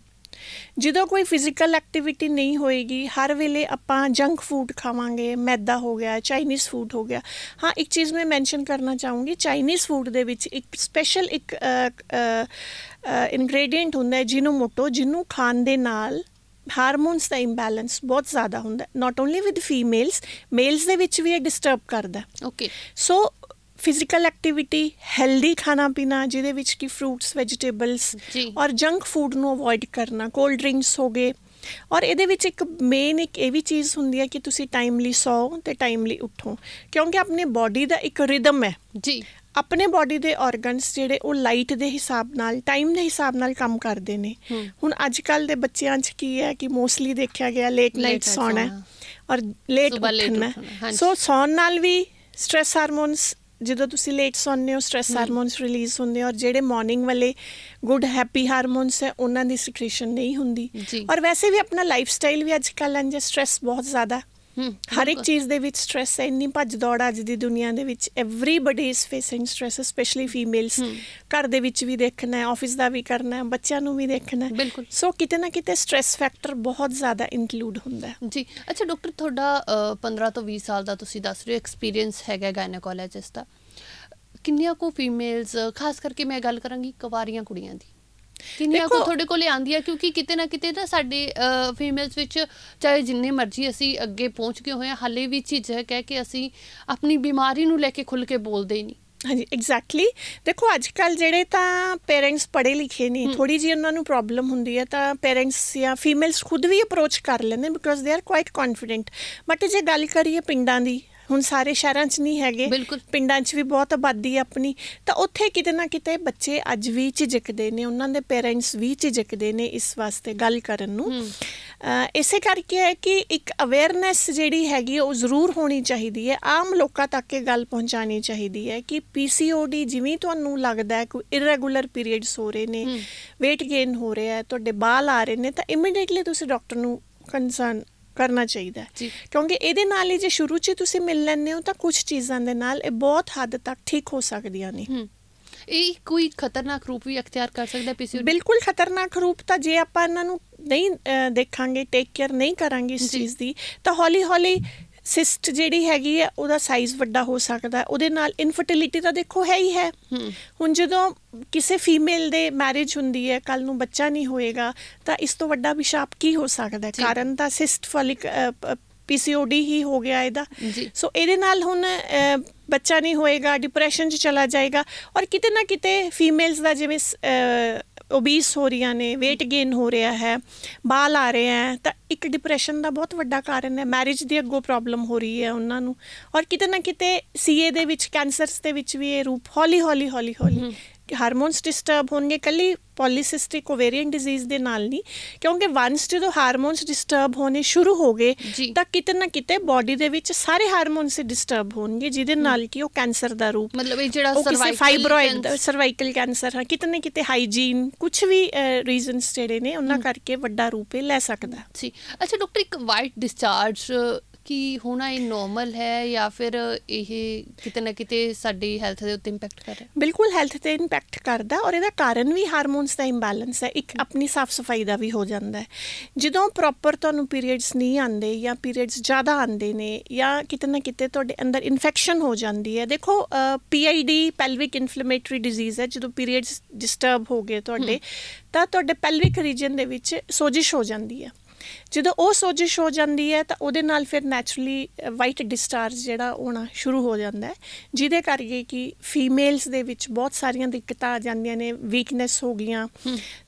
ਜਦੋਂ ਕੋਈ ਫਿਜ਼ੀਕਲ ਐਕਟੀਵਿਟੀ ਨਹੀਂ ਹੋਏਗੀ ਹਰ ਵੇਲੇ ਆਪਾਂ ਜੰਕ ਫੂਡ ਖਾਵਾਂਗੇ ਮੈਦਾ ਹੋ ਗਿਆ ਚਾਈਨੀਜ਼ ਫੂਡ ਹੋ ਗਿਆ। ਹਾਂ ਇੱਕ ਚੀਜ਼ ਮੈਂ ਮੈਂਸ਼ਨ ਕਰਨਾ ਚਾਹੂੰਗੀ ਚਾਈਨੀਜ਼ ਫੂਡ ਦੇ ਵਿੱਚ ਇੱਕ ਸਪੈਸ਼ਲ ਇੱਕ ਇਨਗਰੀਡੀਐਂਟ ਹੁੰਦਾ ਹੈ ਜਿਨੋਮੋਟੋ ਜਿਹਨੂੰ ਖਾਣ ਦੇ ਨਾਲ ਹਾਰਮੋਨਸ ਦਾ ਇੰਬੈਲੈਂਸ ਬਹੁਤ ਜ਼ਿਆਦਾ ਹੁੰਦਾ not only with females males ਦੇ ਵਿੱਚ ਵੀ ਇਹ ਡਿਸਟਰਬ ਕਰਦਾ। Okay so physical activity healthy ਖਾਣਾ ਪੀਣਾ ਜਿਹਦੇ ਵਿੱਚ ਕਿ ਫਰੂਟਸ ਵੈਜੀਟੇਬਲਸ। ਔਰ ਜੰਕ ਫੂਡ ਨੂੰ ਅਵੋਇਡ ਕਰਨਾ ਕੋਲਡ ਡਰਿੰਕਸ ਹੋ ਗਏ ਔਰ ਇਹਦੇ ਵਿੱਚ ਇੱਕ ਮੇਨ ਇੱਕ ਇਹ ਵੀ ਚੀਜ਼ ਹੁੰਦੀ ਹੈ ਕਿ ਤੁਸੀਂ ਟਾਈਮਲੀ ਸੌਓ ਤੇ ਟਾਈਮਲੀ ਉੱਠੋ ਕਿਉਂਕਿ ਆਪਣੇ ਬਾਡੀ ਦਾ ਇੱਕ ਰਿਦਮ ਹੈ ਜੀ ਆਪਣੇ ਬਾਡੀ ਦੇ ਆਰਗਨਸ ਜਿਹੜੇ ਉਹ ਲਾਈਟ ਦੇ ਹਿਸਾਬ ਨਾਲ ਟਾਈਮ ਦੇ ਹਿਸਾਬ ਨਾਲ ਕੰਮ ਕਰਦੇ ਨੇ। ਹੁਣ ਅੱਜ ਕੱਲ ਦੇ ਬੱਚਿਆਂ 'ਚ ਕੀ ਹੈ ਕਿ ਮੋਸਟਲੀ ਦੇਖਿਆ ਗਿਆ ਲੇਟ ਨਾਈਟ ਸੌਣਾ। ਔਰ ਲੇਟ ਉੱਠਣਾ। ਸੋ ਸੌਣ ਨਾਲ ਵੀ ਸਟ੍ਰੈਸ ਹਾਰਮੋਨਸ ਜਦੋਂ ਤੁਸੀਂ ਲੇਟ ਸੌਂਦੇ ਹੋ ਸਟ੍ਰੈਸ। ਹਾਰਮੋਨਸ ਰਿਲੀਜ਼ ਹੁੰਦੇ ਆ ਔਰ ਜਿਹੜੇ ਮਾਰਨਿੰਗ ਵਾਲੇ ਗੁੱਡ ਹੈਪੀ ਹਾਰਮੋਨਸ ਹੈ ਉਹਨਾਂ ਦੀ ਸਿਕ੍ਰੀਸ਼ਨ ਨਹੀਂ ਹੁੰਦੀ। ਔਰ ਵੈਸੇ ਵੀ ਆਪਣਾ ਲਾਈਫ ਸਟਾਈਲ ਵੀ ਅੱਜ ਕੱਲ੍ਹ ਇੰਜ ਸਟ੍ਰੈਸ ਬਹੁਤ ਜ਼ਿਆਦਾ ਹੂੰ, ਹਰ ਇੱਕ। ਚੀਜ਼ ਦੇ ਵਿੱਚ ਸਟ੍ਰੈਸ ਹੈ ਇੰਨੀ ਭੱਜ ਦੌੜ ਅੱਜ ਦੀ ਦੁਨੀਆ ਦੇ ਵਿੱਚ everybody is facing stress specially females. ਘਰ ਦੇ ਵਿੱਚ ਵੀ ਦੇਖਣਾ ਹੈ ਆਫਿਸ ਦਾ ਵੀ ਕਰਨਾ ਹੈ ਬੱਚਿਆਂ ਨੂੰ ਵੀ ਦੇਖਣਾ ਹੈ। ਸੋ ਕਿਤੇ ਨਾ ਕਿਤੇ ਸਟ੍ਰੈਸ ਫੈਕਟਰ ਬਹੁਤ ਜ਼ਿਆਦਾ ਇਨਕਲੂਡ ਹੁੰਦਾ ਹੈ ਜੀ ਅੱਛਾ ਡਾਕਟਰ ਤੁਹਾਡਾ ਅ, 15 ਤੋਂ 20 ਸਾਲ ਦਾ ਤੁਸੀਂ ਦੱਸ ਰਹੇ ਹੋ ਐਕਸਪੀਰੀਅੰਸ ਹੈਗਾ ਗਾਇਨੋਕੋਲੋਜਿਸਟ ਦਾ ਕਿੰਨੀਆਂ ਕੋ ਫੀਮੇਲਸ ਖਾਸ ਕਰਕੇ ਮੈਂ ਗੱਲ ਕਰਾਂਗੀ ਕੁਵਾਰੀਆਂ ਕੁੜੀਆਂ ਦੀ ਕਿੰਨੀਆਂ ਕੋ ਤੁਹਾਡੇ ਕੋਲੇ ਆਂਦੀਆਂ ਕਿਉਂਕਿ ਕਿਤੇ ਨਾ ਕਿਤੇ ਨਾ ਸਾਡੇ ਫੀਮੇਲਸ ਵਿੱਚ ਚਾਹੇ ਜਿੰਨੇ ਮਰਜ਼ੀ ਅਸੀਂ ਅੱਗੇ ਪਹੁੰਚ ਗਏ ਹੋਏ ਹਾਂ ਹਾਲੇ ਵੀ ਝਿਜਕ ਹੈ ਕਿ ਅਸੀਂ ਆਪਣੀ ਬਿਮਾਰੀ ਨੂੰ ਲੈ ਕੇ ਖੁੱਲ ਕੇ ਬੋਲਦੇ ਨਹੀਂ। ਹਾਂਜੀ ਐਗਜ਼ੈਕਟਲੀ ਦੇਖੋ ਅੱਜ ਕੱਲ ਜਿਹੜੇ ਤਾਂ ਪੇਰੈਂਟਸ ਪੜ੍ਹੇ ਲਿਖੇ ਨੇ ਥੋੜੀ ਜਿਹੀ ਉਹਨਾਂ ਨੂੰ ਪ੍ਰੋਬਲਮ ਹੁੰਦੀ ਹੈ ਤਾਂ ਪੇਰੈਂਟਸ ਜਾਂ ਫੀਮੇਲਸ ਖੁਦ ਵੀ ਅਪਰੋਚ ਕਰ ਲੈਂਦੇ because they are quite confident but ਜੇ ਗੱਲ ਕਰੀਏ ਪਿੰਡਾਂ ਦੀ ਹੁਣ ਸਾਰੇ ਸ਼ਹਿਰਾਂ 'ਚ ਨਹੀਂ ਹੈਗੇ ਬਿਲਕੁਲ। ਪਿੰਡਾਂ 'ਚ ਵੀ ਬਹੁਤ ਆਬਾਦੀ ਹੈ ਆਪਣੀ ਤਾਂ ਉੱਥੇ ਕਿਤੇ ਨਾ ਕਿਤੇ ਬੱਚੇ ਅੱਜ ਵੀ ਝਿਜਕਦੇ ਨੇ ਉਹਨਾਂ ਦੇ ਪੇਰੈਂਟਸ ਵੀ ਝਿਜਕਦੇ ਨੇ ਇਸ ਵਾਸਤੇ ਗੱਲ ਕਰਨ ਨੂੰ। ਅਹ ਇਸੇ ਕਰਕੇ ਹੈ ਕਿ ਇੱਕ ਅਵੇਅਰਨੈਸ ਜਿਹੜੀ ਹੈਗੀ ਹੈ, ਉਹ ਜ਼ਰੂਰ ਹੋਣੀ ਚਾਹੀਦੀ ਹੈ ਆਮ ਲੋਕਾਂ ਤੱਕ ਇਹ ਗੱਲ ਪਹੁੰਚਾਣੀ ਚਾਹੀਦੀ ਹੈ ਕਿ ਪੀਸੀਓਡੀ ਜਿਵੇਂ ਤੁਹਾਨੂੰ ਲੱਗਦਾ ਹੈ ਕੋਈ ਇਰੈਗੂਲਰ ਪੀਰੀਅਡਸ ਹੋ ਰਹੇ ਨੇ weight gain ਹੋ ਰਿਹਾ ਹੈ ਤੁਹਾਡੇ ਬਾਲ ਆ ਰਹੇ ਨੇ ਤਾਂ ਇਮੀਡੀਏਟਲੀ ਤੁਸੀਂ ਡਾਕਟਰ ਨੂੰ ਕੰਸਰਨ ਕਰਨਾ ਚਾਹੀਦਾ ਹੈ। ਕਿਉਂਕਿ ਇਹਦੇ ਨਾਲ ਹੀ ਜੇ ਸ਼ੁਰੂ 'ਚ ਹੀ ਤੁਸੀਂ ਮਿਲ ਲੈਂਦੇ ਹੋ ਤਾਂ ਕੁਝ ਚੀਜ਼ਾਂ ਦੇ ਨਾਲ ਇਹ ਬਹੁਤ ਹੱਦ ਤੱਕ ਠੀਕ ਹੋ ਸਕਦੀਆਂ ਨੇ ਇਹ ਕੋਈ ਖਤਰਨਾਕ ਰੂਪ ਵੀ ਅਖਤਿਆਰ ਕਰ ਸਕਦਾ ਪੀਸੀਓਡੀ ਬਿਲਕੁਲ ਖਤਰਨਾਕ ਰੂਪ ਤਾਂ ਜੇ ਆਪਾਂ ਇਹਨਾਂ ਨੂੰ ਨਹੀਂ ਅਹ, ਦੇਖਾਂਗੇ ਟੇਕ ਕੇਅਰ ਨਹੀਂ ਕਰਾਂਗੇ ਇਸ ਜੀ। ਚੀਜ਼ ਦੀ ਤਾਂ ਹੌਲੀ ਹੌਲੀ ਸਿਸਟ ਜਿਹੜੀ ਹੈਗੀ ਹੈ ਉਹਦਾ ਸਾਈਜ਼ ਵੱਡਾ ਹੋ ਸਕਦਾ ਹੈ। ਉਹਦੇ ਨਾਲ ਇਨਫਰਟੀਲਿਟੀ ਤਾਂ ਦੇਖੋ ਹੈ ਹੀ ਹੈ। ਹੁਣ ਜਦੋਂ ਕਿਸੇ ਫੀਮੇਲ ਦੇ ਮੈਰਿਜ ਹੁੰਦੀ ਹੈ ਕੱਲ ਨੂੰ ਬੱਚਾ ਨਹੀਂ ਹੋਏਗਾ ਤਾਂ ਇਸ ਤੋਂ ਵੱਡਾ ਵਿਸ਼ਾਪ ਕੀ ਹੋ ਸਕਦਾ। ਕਾਰਨ ਤਾਂ ਸਿਸਟ ਫੋਲਿਕ ਪੀਸੀਓਡੀ ਹੀ ਹੋ ਗਿਆ ਇਹਦਾ। ਸੋ ਇਹਦੇ ਨਾਲ ਹੁਣ ਬੱਚਾ ਨਹੀਂ ਹੋਏਗਾ ਡਿਪਰੈਸ਼ਨ 'ਚ ਚਲਾ ਜਾਏਗਾ। ਔਰ ਕਿਤੇ ਨਾ ਕਿਤੇ ਫੀਮੇਲਸ ਦਾ ਜਿਵੇਂ ਓਬੀਸ ਹੋ ਰਹੀਆਂ ਨੇ, weight gain ਹੋ ਰਿਹਾ ਹੈ, ਬਾਲ ਆ ਰਹੇ ਹੈ, ਤਾਂ ਇੱਕ ਡਿਪਰੈਸ਼ਨ ਦਾ ਬਹੁਤ ਵੱਡਾ ਕਾਰਨ ਹੈ ਮੈਰਿਜ ਦੀ ਅੱਗੋਂ ਪ੍ਰੋਬਲਮ ਹੋ ਰਹੀ ਹੈ ਉਹਨਾਂ ਨੂੰ ਔਰ ਕਿਤੇ ਨਾ ਕਿਤੇ ਸੀਏ ਦੇ ਵਿੱਚ ਕੈਂਸਰਸ ਦੇ ਵਿੱਚ ਵੀ ਇਹ ਰੂਪ ਹੌਲੀ ਹੌਲੀ ਹੌਲੀ ਹੌਲੀ ਹਾਰਮੋਨਸ ਡਿਸਟਰਬ ਹੋਣਗੇ ਕੱਲੀ ਪੋਲੀਸਿਸਟਿਕ ਓਵੇਰੀਅਨ ਡਿਜ਼ੀਜ਼ ਦੇ ਨਾਲ ਨਹੀਂ ਕਿਉਂਕਿ ਵਾਂਸ ਜਦੋਂ ਹਾਰਮੋਨਸ ਡਿਸਟਰਬ ਹੋਣੇ ਸ਼ੁਰੂ ਹੋ ਗਏ। ਤਾਂ ਕਿਤੇ ਨਾ ਕਿਤੇ ਬਾਡੀ ਦੇ ਵਿੱਚ ਸਾਰੇ ਹਾਰਮੋਨਸ ਡਿਸਟਰਬ ਹੋਣਗੇ ਜਿਹਦੇ ਨਾਲ ਕਿ ਉਹ ਕੈਂਸਰ ਦਾ ਰੂਪ ਮਤਲਬ ਇਹ ਜਿਹੜਾ ਸਰਵਾਈਕਲ ਫਾਈਬਰੋਇਡ ਸਰਵਾਈਕਲ ਕੈਂਸਰ ਹੈ ਕਿਤੇ ਨਾ ਕਿਤੇ ਹਾਈਜੀਨ ਕੁਝ ਵੀ ਰੀਜ਼ਨਸ ਜਿਹੜੇ ਨੇ ਉਹਨਾਂ ਕਰਕੇ ਵੱਡਾ ਰੂਪ ਲੈ ਸਕਦਾ। ਜੀ ਅੱਛਾ ਡਾਕਟਰ ਇੱਕ ਵਾਈਟ ਡਿਸਚਾਰਜ ਕੀ ਹੋਣਾ ਇਹ ਨਾਰਮਲ ਹੈ ਜਾਂ ਫਿਰ ਇਹ ਕਿਤੇ ਨਾ ਕਿਤੇ ਸਾਡੀ ਹੈਲਥ ਦੇ ਉੱਤੇ ਇੰਪੈਕਟ ਕਰ ਰਿਹਾ? ਬਿਲਕੁਲ ਹੈਲਥ ਤੇ ਇੰਪੈਕਟ ਕਰਦਾ ਔਰ ਇਹਦਾ ਕਾਰਨ ਵੀ ਹਾਰਮੋਨਸ ਦਾ ਇੰਬੈਲੈਂਸ ਹੈ। ਇੱਕ ਆਪਣੀ ਸਾਫ਼ ਸਫ਼ਾਈ ਦਾ ਵੀ ਹੋ ਜਾਂਦਾ ਹੈ। ਜਦੋਂ ਪ੍ਰੋਪਰ ਤੁਹਾਨੂੰ ਪੀਰੀਅਡਸ ਨਹੀਂ ਆਉਂਦੇ ਜਾਂ ਪੀਰੀਅਡਸ ਜ਼ਿਆਦਾ ਆਉਂਦੇ ਨੇ ਜਾਂ ਕਿਤੇ ਨਾ ਕਿਤੇ ਤੁਹਾਡੇ ਅੰਦਰ ਇਨਫੈਕਸ਼ਨ ਹੋ ਜਾਂਦੀ ਹੈ। ਦੇਖੋ ਪੀਆਈਡੀ ਪੈਲਵਿਕ ਇਨਫਲੇਮੇਟਰੀ ਡਿਜ਼ੀਜ਼ ਹੈ। ਜਦੋਂ ਪੀਰੀਅਡਸ ਡਿਸਟਰਬ ਹੋ ਗਏ ਤੁਹਾਡੇ ਤਾਂ ਤੁਹਾਡੇ ਪੈਲਵਿਕ ਰੀਜਨ ਦੇ ਵਿੱਚ ਸੋਜਿਸ਼ ਹੋ ਜਾਂਦੀ ਹੈ। ਜਦੋਂ ਉਹ ਸੋਜਿਸ਼ ਹੋ ਜਾਂਦੀ ਹੈ ਤਾਂ ਉਹਦੇ ਨਾਲ ਫਿਰ ਨੈਚੁਰਲੀ ਵਾਈਟ ਡਿਸਚਾਰਜ ਜਿਹੜਾ ਹੋਣਾ ਸ਼ੁਰੂ ਹੋ ਜਾਂਦਾ ਹੈ ਜਿਹਦੇ ਕਰਕੇ ਕਿ ਫੀਮੇਲਸ ਦੇ ਵਿੱਚ ਬਹੁਤ ਸਾਰੀਆਂ ਦਿੱਕਤਾਂ ਆ ਜਾਂਦੀਆਂ ਨੇ ਵੀਕਨੈਸ ਹੋ ਗਈਆਂ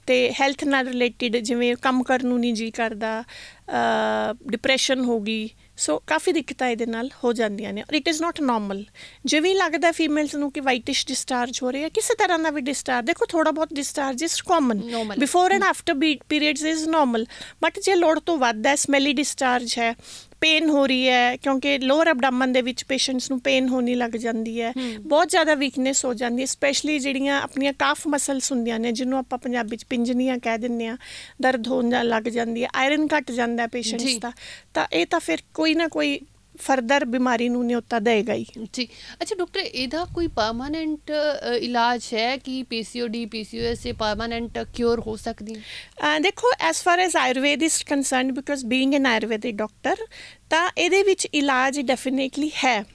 ਤੇ ਹੈਲਥ ਨਾਲ ਰਿਲੇਟਡ ਜਿਵੇਂ ਕੰਮ ਕਰਨ ਨੂੰ ਨਹੀਂ ਜੀ ਕਰਦਾ ਡਿਪਰੈਸ਼ਨ ਹੋ ਗਈ ਸੋ ਕਾਫੀ ਦਿੱਕਤਾਂ ਇਹਦੇ ਨਾਲ ਹੋ ਜਾਂਦੀਆਂ ਨੇ ਔਰ ਇਟ ਇਜ਼ ਨਾਟ ਨਾਰਮਲ ਜਿਵੇਂ ਲੱਗਦਾ ਫੀਮੇਲਸ ਨੂੰ ਕਿ ਵਾਈਟਿਸ਼ ਡਿਸਚਾਰਜ ਹੋ ਰਿਹਾ ਕਿਸੇ ਤਰ੍ਹਾਂ ਦਾ ਵੀ ਡਿਸਚਾਰਜ ਦੇਖੋ ਥੋੜਾ ਬਹੁਤ discharge is common. Before and after periods is normal but ਜੇ ਲੋੜ ਤੋਂ ਵੱਧ ਹੈ ਸਮੈਲੀ ਡਿਸਚਾਰਜ ਹੈ ਪੇਨ ਹੋ ਰਹੀ ਹੈ ਕਿਉਂਕਿ ਲੋਅਰ ਅਬਡੋਮਨ ਦੇ ਵਿੱਚ ਪੇਸ਼ੈਂਟਸ ਨੂੰ ਪੇਨ ਹੋਣੀ ਲੱਗ ਜਾਂਦੀ ਹੈ। ਬਹੁਤ ਜ਼ਿਆਦਾ ਵੀਕਨੈਸ ਹੋ ਜਾਂਦੀ ਹੈ ਸਪੈਸ਼ਲੀ ਜਿਹੜੀਆਂ ਆਪਣੀਆਂ ਕਾਫ ਮਸਲਸ ਹੁੰਦੀਆਂ ਨੇ ਜਿਹਨੂੰ ਆਪਾਂ ਪੰਜਾਬੀ ਚ ਪਿੰਜਨੀਆਂ ਕਹਿ ਦਿੰਦੇ ਆ ਦਰਦ ਹੋਣ ਜਾਂ ਲੱਗ ਜਾਂਦੀ ਹੈ ਆਇਰਨ ਘਟ ਜਾਂਦਾ ਹੈ। ਪੇਸ਼ੈਂਟਸ ਦਾ। ਤਾਂ ਇਹ ਤਾਂ ਫਿਰ ਕੋਈ ਨਾ ਕੋਈ ਫਰਦਰ ਬਿਮਾਰੀ ਨੂੰ ਨਿਯੋਤਾ ਦੇਗਾ ਹੀ। ਜੀ। ਅੱਛਾ ਡਾਕਟਰ ਇਹਦਾ ਕੋਈ ਪਰਮਾਨੈਂਟ ਇਲਾਜ ਹੈ ਕਿ ਪੀਸੀਓਡੀ ਪੀਸੀਓਐਸ ਇਹ ਪਰਮਾਨੈਂਟ ਕਿਉਰ ਹੋ ਸਕਦੀ? ਹੈ ਦੇਖੋ as far as Ayurveda is concerned because being an Ayurvedic doctor ਤਾਂ ਇਹਦੇ ਵਿੱਚ ਇਲਾਜ ਡੈਫੀਨੇਟਲੀ ਹੈ।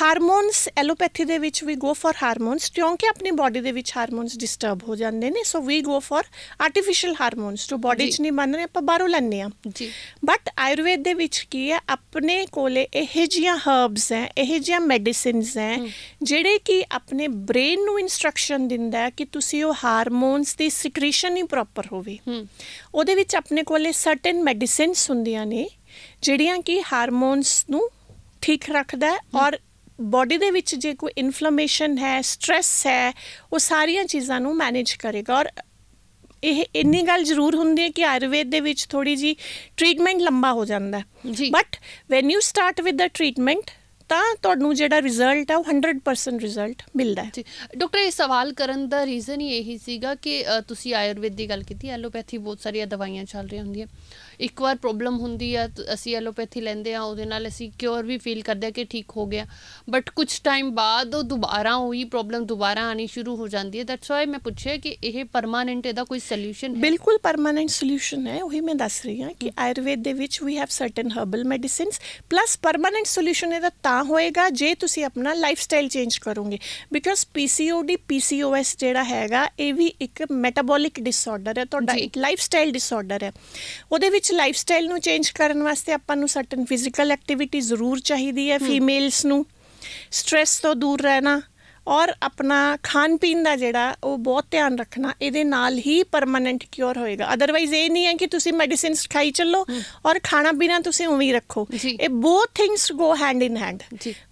ਹਾਰਮੋਨਸ ਐਲੋਪੈਥੀ ਦੇ ਵਿੱਚ ਵੀ ਗੋ ਫॉर ਹਾਰਮੋਨਸ ਕਿਉਂਕਿ ਆਪਣੀ ਬਾਡੀ ਦੇ ਵਿੱਚ ਹਾਰਮੋਨਸ ਡਿਸਟਰਬ ਹੋ ਜਾਂਦੇ ਨੇ so we go for artificial hormones ਜੋ ਬਾਡੀ 'ਚ। ਨਹੀਂ ਬਣ ਰਹੇ ਆਪਾਂ ਬਾਹਰੋਂ ਲੈਂਦੇ ਆ ਜੀ। ਬਟ ਆਯੁਰਵੇਦ ਦੇ ਵਿੱਚ ਕੀ ਹੈ ਆਪਣੇ ਕੋਲੇ ਇਹੋ ਜਿਹੀਆਂ ਹਰਬਸ ਹੈ ਇਹੋ ਜਿਹੀਆਂ ਮੈਡੀਸਿਨਸ ਹੈ ਜਿਹੜੇ ਕਿ ਆਪਣੇ ਬ੍ਰੇਨ ਨੂੰ ਇਨਸਟਰਕਸ਼ਨ ਦਿੰਦਾ ਹੈ ਕਿ ਤੁਸੀਂ ਉਹ ਹਾਰਮੋਨਸ ਦੀ ਸਿਕ੍ਰੀਸ਼ਨ ਹੀ ਪ੍ਰੋਪਰ ਹੋਵੇ। ਹੂੰ। ਉਹਦੇ ਵਿੱਚ ਆਪਣੇ ਕੋਲੇ ਸਰਟਨ ਮੈਡੀਸਿਨਸ ਹੁੰਦੀਆਂ ਨੇ ਜਿਹੜੀਆਂ ਕਿ ਹਾਰਮੋਨਸ ਨੂੰ ਠੀਕ ਰੱਖਦਾ ਹੈ ਔਰ ਬਾਡੀ ਦੇ ਵਿੱਚ ਜੇ ਕੋਈ ਇਨਫਲੇਮੇਸ਼ਨ ਹੈ ਸਟ्रेस ਹੈ ਉਹ ਸਾਰੀਆਂ ਚੀਜ਼ਾਂ ਨੂੰ ਮੈਨੇਜ ਕਰੇਗਾ। ਔਰ ਇਹ ਇੰਨੀ ਗੱਲ ਜ਼ਰੂਰ ਹੁੰਦੀ ਹੈ ਕਿ ਆਯੁਰਵੇਦ ਦੇ ਵਿੱਚ ਥੋੜੀ ਜੀ ਟ੍ਰੀਟਮੈਂਟ ਲੰਬਾ ਹੋ ਜਾਂਦਾ ਹੈ। But when you start with the treatment ਤਾਂ ਤੁਹਾਨੂੰ ਜਿਹੜਾ ਰਿਜ਼ਲਟ ਹੈ ਉਹ 100% ਰਿਜ਼ਲਟ ਮਿਲਦਾ ਹੈ। ਜੀ। ਡਾਕਟਰ ਇਹ ਸਵਾਲ ਕਰਨ ਦਾ ਰੀਜ਼ਨ ਹੀ ਇਹੀ ਸੀਗਾ ਕਿ ਤੁਸੀਂ ਆਯੁਰਵੇਦ ਦੀ ਗੱਲ ਕੀਤੀ ਐਲੋਪੈਥੀ ਬਹੁਤ ਸਾਰੀਆਂ ਦਵਾਈਆਂ ਚੱਲ ਰਹੀਆਂ ਹੁੰਦੀਆਂ। ਇੱਕ ਵਾਰ ਪ੍ਰੋਬਲਮ ਹੁੰਦੀ ਆ ਤਾਂ ਅਸੀਂ ਐਲੋਪੈਥੀ ਲੈਂਦੇ ਆ ਉਹਦੇ ਨਾਲ ਅਸੀਂ ਕਿਉਰ ਵੀ ਫੀਲ ਕਰਦੇ ਆ ਕਿ ਠੀਕ ਹੋ ਗਿਆ। ਬਟ ਕੁਝ ਟਾਈਮ ਬਾਅਦ ਉਹ ਦੁਬਾਰਾ ਉਹੀ ਪ੍ਰੋਬਲਮ ਦੁਬਾਰਾ ਆਣੀ ਸ਼ੁਰੂ ਹੋ ਜਾਂਦੀ ਹੈ। ਦੈਟਸ ਵਾਈ ਮੈਂ ਪੁੱਛਿਆ ਕਿ ਇਹ ਪਰਮਾਨੈਂਟ ਇਹਦਾ ਕੋਈ ਸੋਲੂਸ਼ਨ ਹੈ? ਬਿਲਕੁਲ ਪਰਮਾਨੈਂਟ ਸੋਲੂਸ਼ਨ ਹੈ ਉਹੀ ਮੈਂ ਦੱਸ ਰਹੀ ਹਾਂ ਕਿ ਆਯੁਰਵੇਦ ਦੇ ਵਿੱਚ we have certain herbal medicines plus permanent solution ਇਹਦਾ ਤਾਂ ਹੋਏਗਾ ਜੇ ਤੁਸੀਂ ਆਪਣਾ ਲਾਈਫ ਸਟਾਈਲ ਚੇਂਜ ਕਰੋਗੇ ਬਿਕਾਜ਼ PCOD PCOS ਜਿਹੜਾ ਹੈਗਾ ਇਹ ਵੀ ਇੱਕ ਮੈਟਾਬੋਲਿਕ ਡਿਸਆਰਡਰ ਹੈ ਤੁਹਾਡਾ। ਇੱਕ ਲਾਈਫ ਸਟਾਈਲ ਡਿਸਆਰਡਰ ਹੈ। ਉਹਦੇ ਵਿੱਚ ਲਾਈਫ ਸਟਾਈਲ ਨੂੰ ਚੇਂਜ ਕਰਨ ਵਾਸਤੇ ਆਪਾਂ ਨੂੰ ਸਰਟਨ ਫਿਜ਼ੀਕਲ ਐਕਟੀਵਿਟੀ ਜ਼ਰੂਰ ਚਾਹੀਦੀ ਹੈ ਫੀਮੇਲਸ ਨੂੰ। ਸਟ्रेस ਤੋਂ ਦੂਰ ਰਹਿਣਾ ਔਰ ਆਪਣਾ ਖਾਣ ਪੀਣ ਦਾ ਜਿਹੜਾ ਉਹ ਬਹੁਤ ਧਿਆਨ ਰੱਖਣਾ ਇਹਦੇ ਨਾਲ ਹੀ ਪਰਮਨੈਂਟ ਕਿਉਰ ਹੋਏਗਾ। ਅਦਰਵਾਈਜ਼ ਇਹ ਨਹੀਂ ਹੈ ਕਿ ਤੁਸੀਂ ਮੈਡੀਸਿਨਸ ਖਾਈ ਚੱਲੋ ਔਰ ਖਾਣਾ ਪੀਣਾ ਤੁਸੀਂ ਉਵੇਂ ਹੀ ਰੱਖੋ। ਇਹ both things go hand in hand.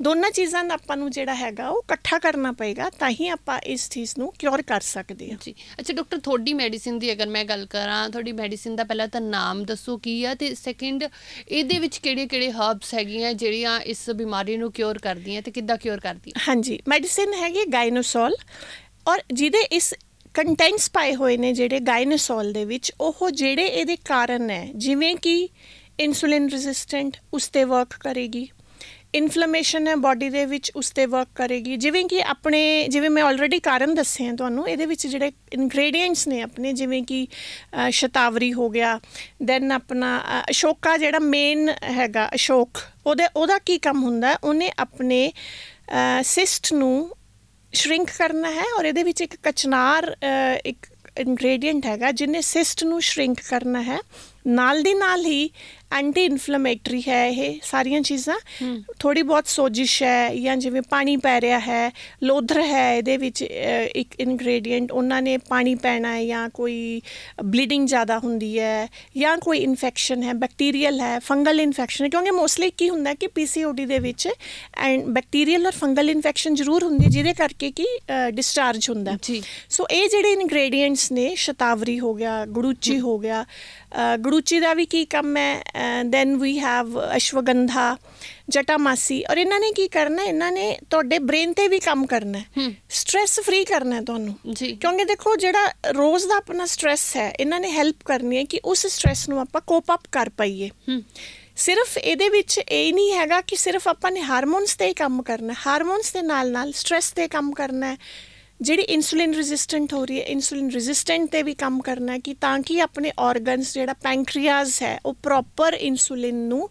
ਦੋਨਾਂ ਚੀਜ਼ਾਂ ਦਾ ਆਪਾਂ ਨੂੰ ਜਿਹੜਾ ਹੈਗਾ ਉਹ ਇਕੱਠਾ ਕਰਨਾ ਪਏਗਾ ਤਾਂ ਹੀ ਆਪਾਂ ਇਸ ਚੀਜ਼ ਨੂੰ ਕਿਉਰ ਕਰ ਸਕਦੇ ਹਾਂ। ਜੀ। ਅੱਛਾ ਡਾਕਟਰ ਤੁਹਾਡੀ ਮੈਡੀਸਿਨ ਦੀ ਅਗਰ ਮੈਂ ਗੱਲ ਕਰਾਂ ਤੁਹਾਡੀ ਮੈਡੀਸਿਨ ਦਾ ਪਹਿਲਾਂ ਤਾਂ ਨਾਮ ਦੱਸੋ ਕੀ ਆ ਤੇ ਸੈਕਿੰਡ ਇਹਦੇ ਵਿੱਚ ਕਿਹੜੇ ਕਿਹੜੇ ਹਰਬਸ ਹੈਗੀਆਂ ਜਿਹੜੀਆਂ ਇਸ ਬਿਮਾਰੀ ਨੂੰ ਕਿਉਰ ਕਰਦੀਆਂ ਤੇ ਕਿੱਦਾਂ ਕਿਉਰ ਕਰਦੀਆਂ? ਹਾਂਜੀ ਮੈਡੀਸਿਨ ਹੈਗੇ ਗਾਇਨੋਸੋਲ ਔਰ ਜਿਹਦੇ ਇਸ ਕੰਟੈਂਟਸ ਪਾਏ ਹੋਏ ਨੇ ਜਿਹੜੇ ਗਾਇਨੋਸੋਲ ਦੇ ਵਿੱਚ, ਉਹ ਜਿਹੜੇ ਇਹਦੇ ਕਾਰਨ ਹੈ। ਜਿਵੇਂ ਕਿ ਇਨਸੂਲਿਨ ਰੈਜ਼ਿਸਟੈਂਟ ਉਸ ਤੇ ਵਰਕ ਕਰੇਗੀ ਇਨਫਲੇਮੇਸ਼ਨ ਹੈ ਬਾਡੀ ਦੇ ਵਿੱਚ ਉਸ ਤੇ ਵਰਕ ਕਰੇਗੀ। ਜਿਵੇਂ ਕਿ ਆਪਣੇ, ਜਿਵੇਂ ਮੈਂ ਆਲਰੇਡੀ ਕਾਰਨ ਦੱਸੇ ਆ ਤੁਹਾਨੂੰ, ਇਹਦੇ ਵਿੱਚ ਜਿਹੜੇ ਇਨਗਰੀਡੀਐਂਟਸ ਨੇ ਆਪਣੇ, ਜਿਵੇਂ ਕਿ ਸ਼ਤਾਵਰੀ ਹੋ ਗਿਆ ਦੈਨ ਆਪਣਾ ਅਸ਼ੋਕਾ ਜਿਹੜਾ ਮੇਨ ਹੈਗਾ, ਅਸ਼ੋਕ, ਉਹਦੇ, ਉਹਦਾ ਕੀ ਕੰਮ ਹੁੰਦਾ ਉਹਨੇ ਆਪਣੇ ਸਿਸਟ ਨੂੰ ਸ਼ਰਿੰਕ ਕਰਨਾ ਹੈ ਔਰ ਇਹਦੇ ਵਿੱਚ ਇੱਕ ਕਚਨਾਰ ਇੱਕ ਇਨਗਰੀਡੀਐਂਟ ਹੈਗਾ, ਜਿਹਨੇ ਸਿਸਟ ਨੂੰ ਸ਼ਰਿੰਕ ਕਰਨਾ ਹੈ। ਨਾਲ ਦੀ ਨਾਲ ਹੀ ਐਂਟੀ ਇਨਫਲੇਮੇਟਰੀ ਹੈ ਇਹ ਸਾਰੀਆਂ ਚੀਜ਼ਾਂ। ਥੋੜੀ ਬਹੁਤ ਸੋਜਿਸ਼ ਹੈ ਜਾਂ ਜਿਵੇਂ ਪਾਣੀ ਪੈ ਰਿਹਾ ਹੈ ਲੋਧਰ ਹੈ ਇਹਦੇ ਵਿੱਚ ਇੱਕ ਇਨਗਰੀਡੀਐਂਟ ਉਹਨਾਂ ਨੇ ਪਾਣੀ ਪੈਣਾ ਹੈ ਜਾਂ ਕੋਈ ਬਲੀਡਿੰਗ ਜ਼ਿਆਦਾ ਹੁੰਦੀ ਹੈ ਜਾਂ ਕੋਈ ਇਨਫੈਕਸ਼ਨ ਹੈ ਬੈਕਟੀਰੀਅਲ ਹੈ ਫੰਗਲ ਇਨਫੈਕਸ਼ਨ ਹੈ। ਕਿਉਂਕਿ ਮੋਸਟਲੀ ਕੀ ਹੁੰਦਾ ਕਿ ਪੀਸੀਓਡੀ ਦੇ ਵਿੱਚ ਐਂਡ ਬੈਕਟੀਰੀਅਲ ਔਰ ਫੰਗਲ ਇਨਫੈਕਸ਼ਨ ਜ਼ਰੂਰ ਹੁੰਦੀ ਹੈ ਜਿਹਦੇ ਕਰਕੇ ਕਿ ਡਿਸਚਾਰਜ ਹੁੰਦਾ। ਜੀ। ਸੋ ਇਹ ਜਿਹੜੇ ਇਨਗਰੀਡੀਐਂਟਸ ਨੇ ਸ਼ਤਾਵਰੀ ਹੋ ਗਿਆ ਗੁੜੂਚੀ ਹੋ। ਗਿਆ ਗੁੜੂਚੀ ਦਾ ਵੀ ਕੀ ਕੰਮ ਹੈ then we have ashwagandha jatamansi ਔਰ ਇਹਨਾਂ ਨੇ ਕੀ ਕਰਨਾ ਇਹਨਾਂ ਨੇ ਤੁਹਾਡੇ ਬ੍ਰੇਨ ਤੇ ਵੀ ਕੰਮ ਕਰਨਾ ਹੈ ਸਟ्रेस ਫ੍ਰੀ ਕਰਨਾ ਹੈ ਤੁਹਾਨੂੰ ਕਿਉਂਕਿ ਦੇਖੋ ਜਿਹੜਾ ਰੋਜ਼ ਦਾ ਆਪਣਾ ਸਟ्रेस ਹੈ ਇਹਨਾਂ ਨੇ ਹੈਲਪ ਕਰਨੀ ਹੈ ਕਿ ਉਸ ਸਟ्रेस ਨੂੰ ਆਪਾਂ ਕੋਪ ਅਪ ਕਰ ਪਾਈਏ ਸਿਰਫ ਇਹਦੇ ਵਿੱਚ ਇਹ ਨਹੀਂ ਹੈਗਾ ਕਿ ਸਿਰਫ ਆਪਾਂ ਨੇ ਹਾਰਮੋਨਸ ਤੇ ਹੀ ਕੰਮ ਕਰਨਾ ਹਾਰਮੋਨਸ ਦੇ ਨਾਲ ਨਾਲ ਸਟ्रेस ਤੇ ਕੰਮ ਕਰਨਾ ਹੈ ਜਿਹੜੀ ਇਨਸੂਲਿਨ ਰੈਜ਼ਿਸਟੈਂਟ ਹੋ ਰਹੀ ਹੈ ਇਨਸੂਲਿਨ ਰੈਜ਼ਿਸਟੈਂਟ ਤੇ ਵੀ ਕੰਮ ਕਰਨਾ ਹੈ ਕਿ ਤਾਂ ਕਿ ਆਪਣੇ ਆਰਗਨਸ ਜਿਹੜਾ ਪੈਂਕਰੀਆਸ ਹੈ ਉਹ ਪ੍ਰੋਪਰ ਇਨਸੂਲਿਨ ਨੂੰ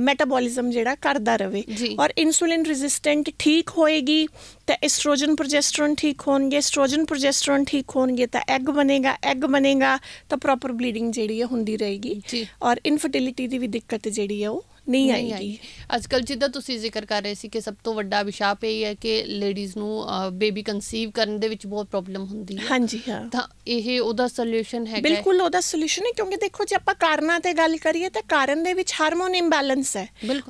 ਮੈਟਾਬੋਲਿਜ਼ਮ ਜਿਹੜਾ ਕਰਦਾ ਰਵੇ ਜੀ। ਔਰ ਇਨਸੂਲਿਨ ਰੈਜ਼ਿਸਟੈਂਟ ਠੀਕ ਹੋਏਗੀ ਤਾਂ ਐਸਟ੍ਰੋਜਨ ਪ੍ਰੋਜੈਸਟਰੋਨ ਠੀਕ ਹੋਣਗੇ ਐਸਟ੍ਰੋਜਨ ਪ੍ਰੋਜੈਸਟਰੋਨ ਠੀਕ ਹੋਣਗੇ ਤਾਂ ਐਗ ਬਣੇਗਾ ਐਗ ਬਣੇਗਾ ਤਾਂ ਪ੍ਰੋਪਰ ਬਲੀਡਿੰਗ ਜਿਹੜੀ ਹੈ ਹੁੰਦੀ ਰਹੇਗੀ। ਔਰ ਇਨਫਰਟੀਲਿਟੀ ਦੀ ਵੀ ਦਿੱਕਤ ਜਿਹੜੀ ਹੈ ਉਹ ਨਹੀਂ ਆਏਗੀ। ਅੱਜ ਕੱਲ ਜਿੱਦਾਂ ਤੁਸੀਂ ਜ਼ਿਕਰ ਕਰ ਰਹੇ ਸੀ ਕਿ ਸਭ ਤੋਂ ਵੱਡਾ ਵਿਸ਼ਾਪ ਇਹ ਹੈ ਕਿ ਲੇਡੀਜ਼ ਨੂੰ ਬੇਬੀ ਕਨਸੀਵ ਕਰਨ ਦੇ ਵਿੱਚ ਬਹੁਤ ਪ੍ਰੋਬਲਮ ਹੁੰਦੀ ਹੈ। ਹਾਂਜੀ ਹਾਂ। ਤਾਂ ਇਹ ਉਹਦਾ ਸੋਲੂਸ਼ਨ ਹੈਗਾ ਹੈ। ਬਿਲਕੁਲ ਉਹਦਾ ਸੋਲੂਸ਼ਨ ਹੈ ਕਿਉਂਕਿ ਦੇਖੋ ਜੇ ਆਪਾਂ ਕਾਰਨਾਂ ਤੇ ਗੱਲ ਕਰੀਏ ਤਾਂ ਕਾਰਨ ਦੇ ਵਿੱਚ ਹਾਰਮੋਨ ਇੰਬੈਲੈਂਸ ਹੈ।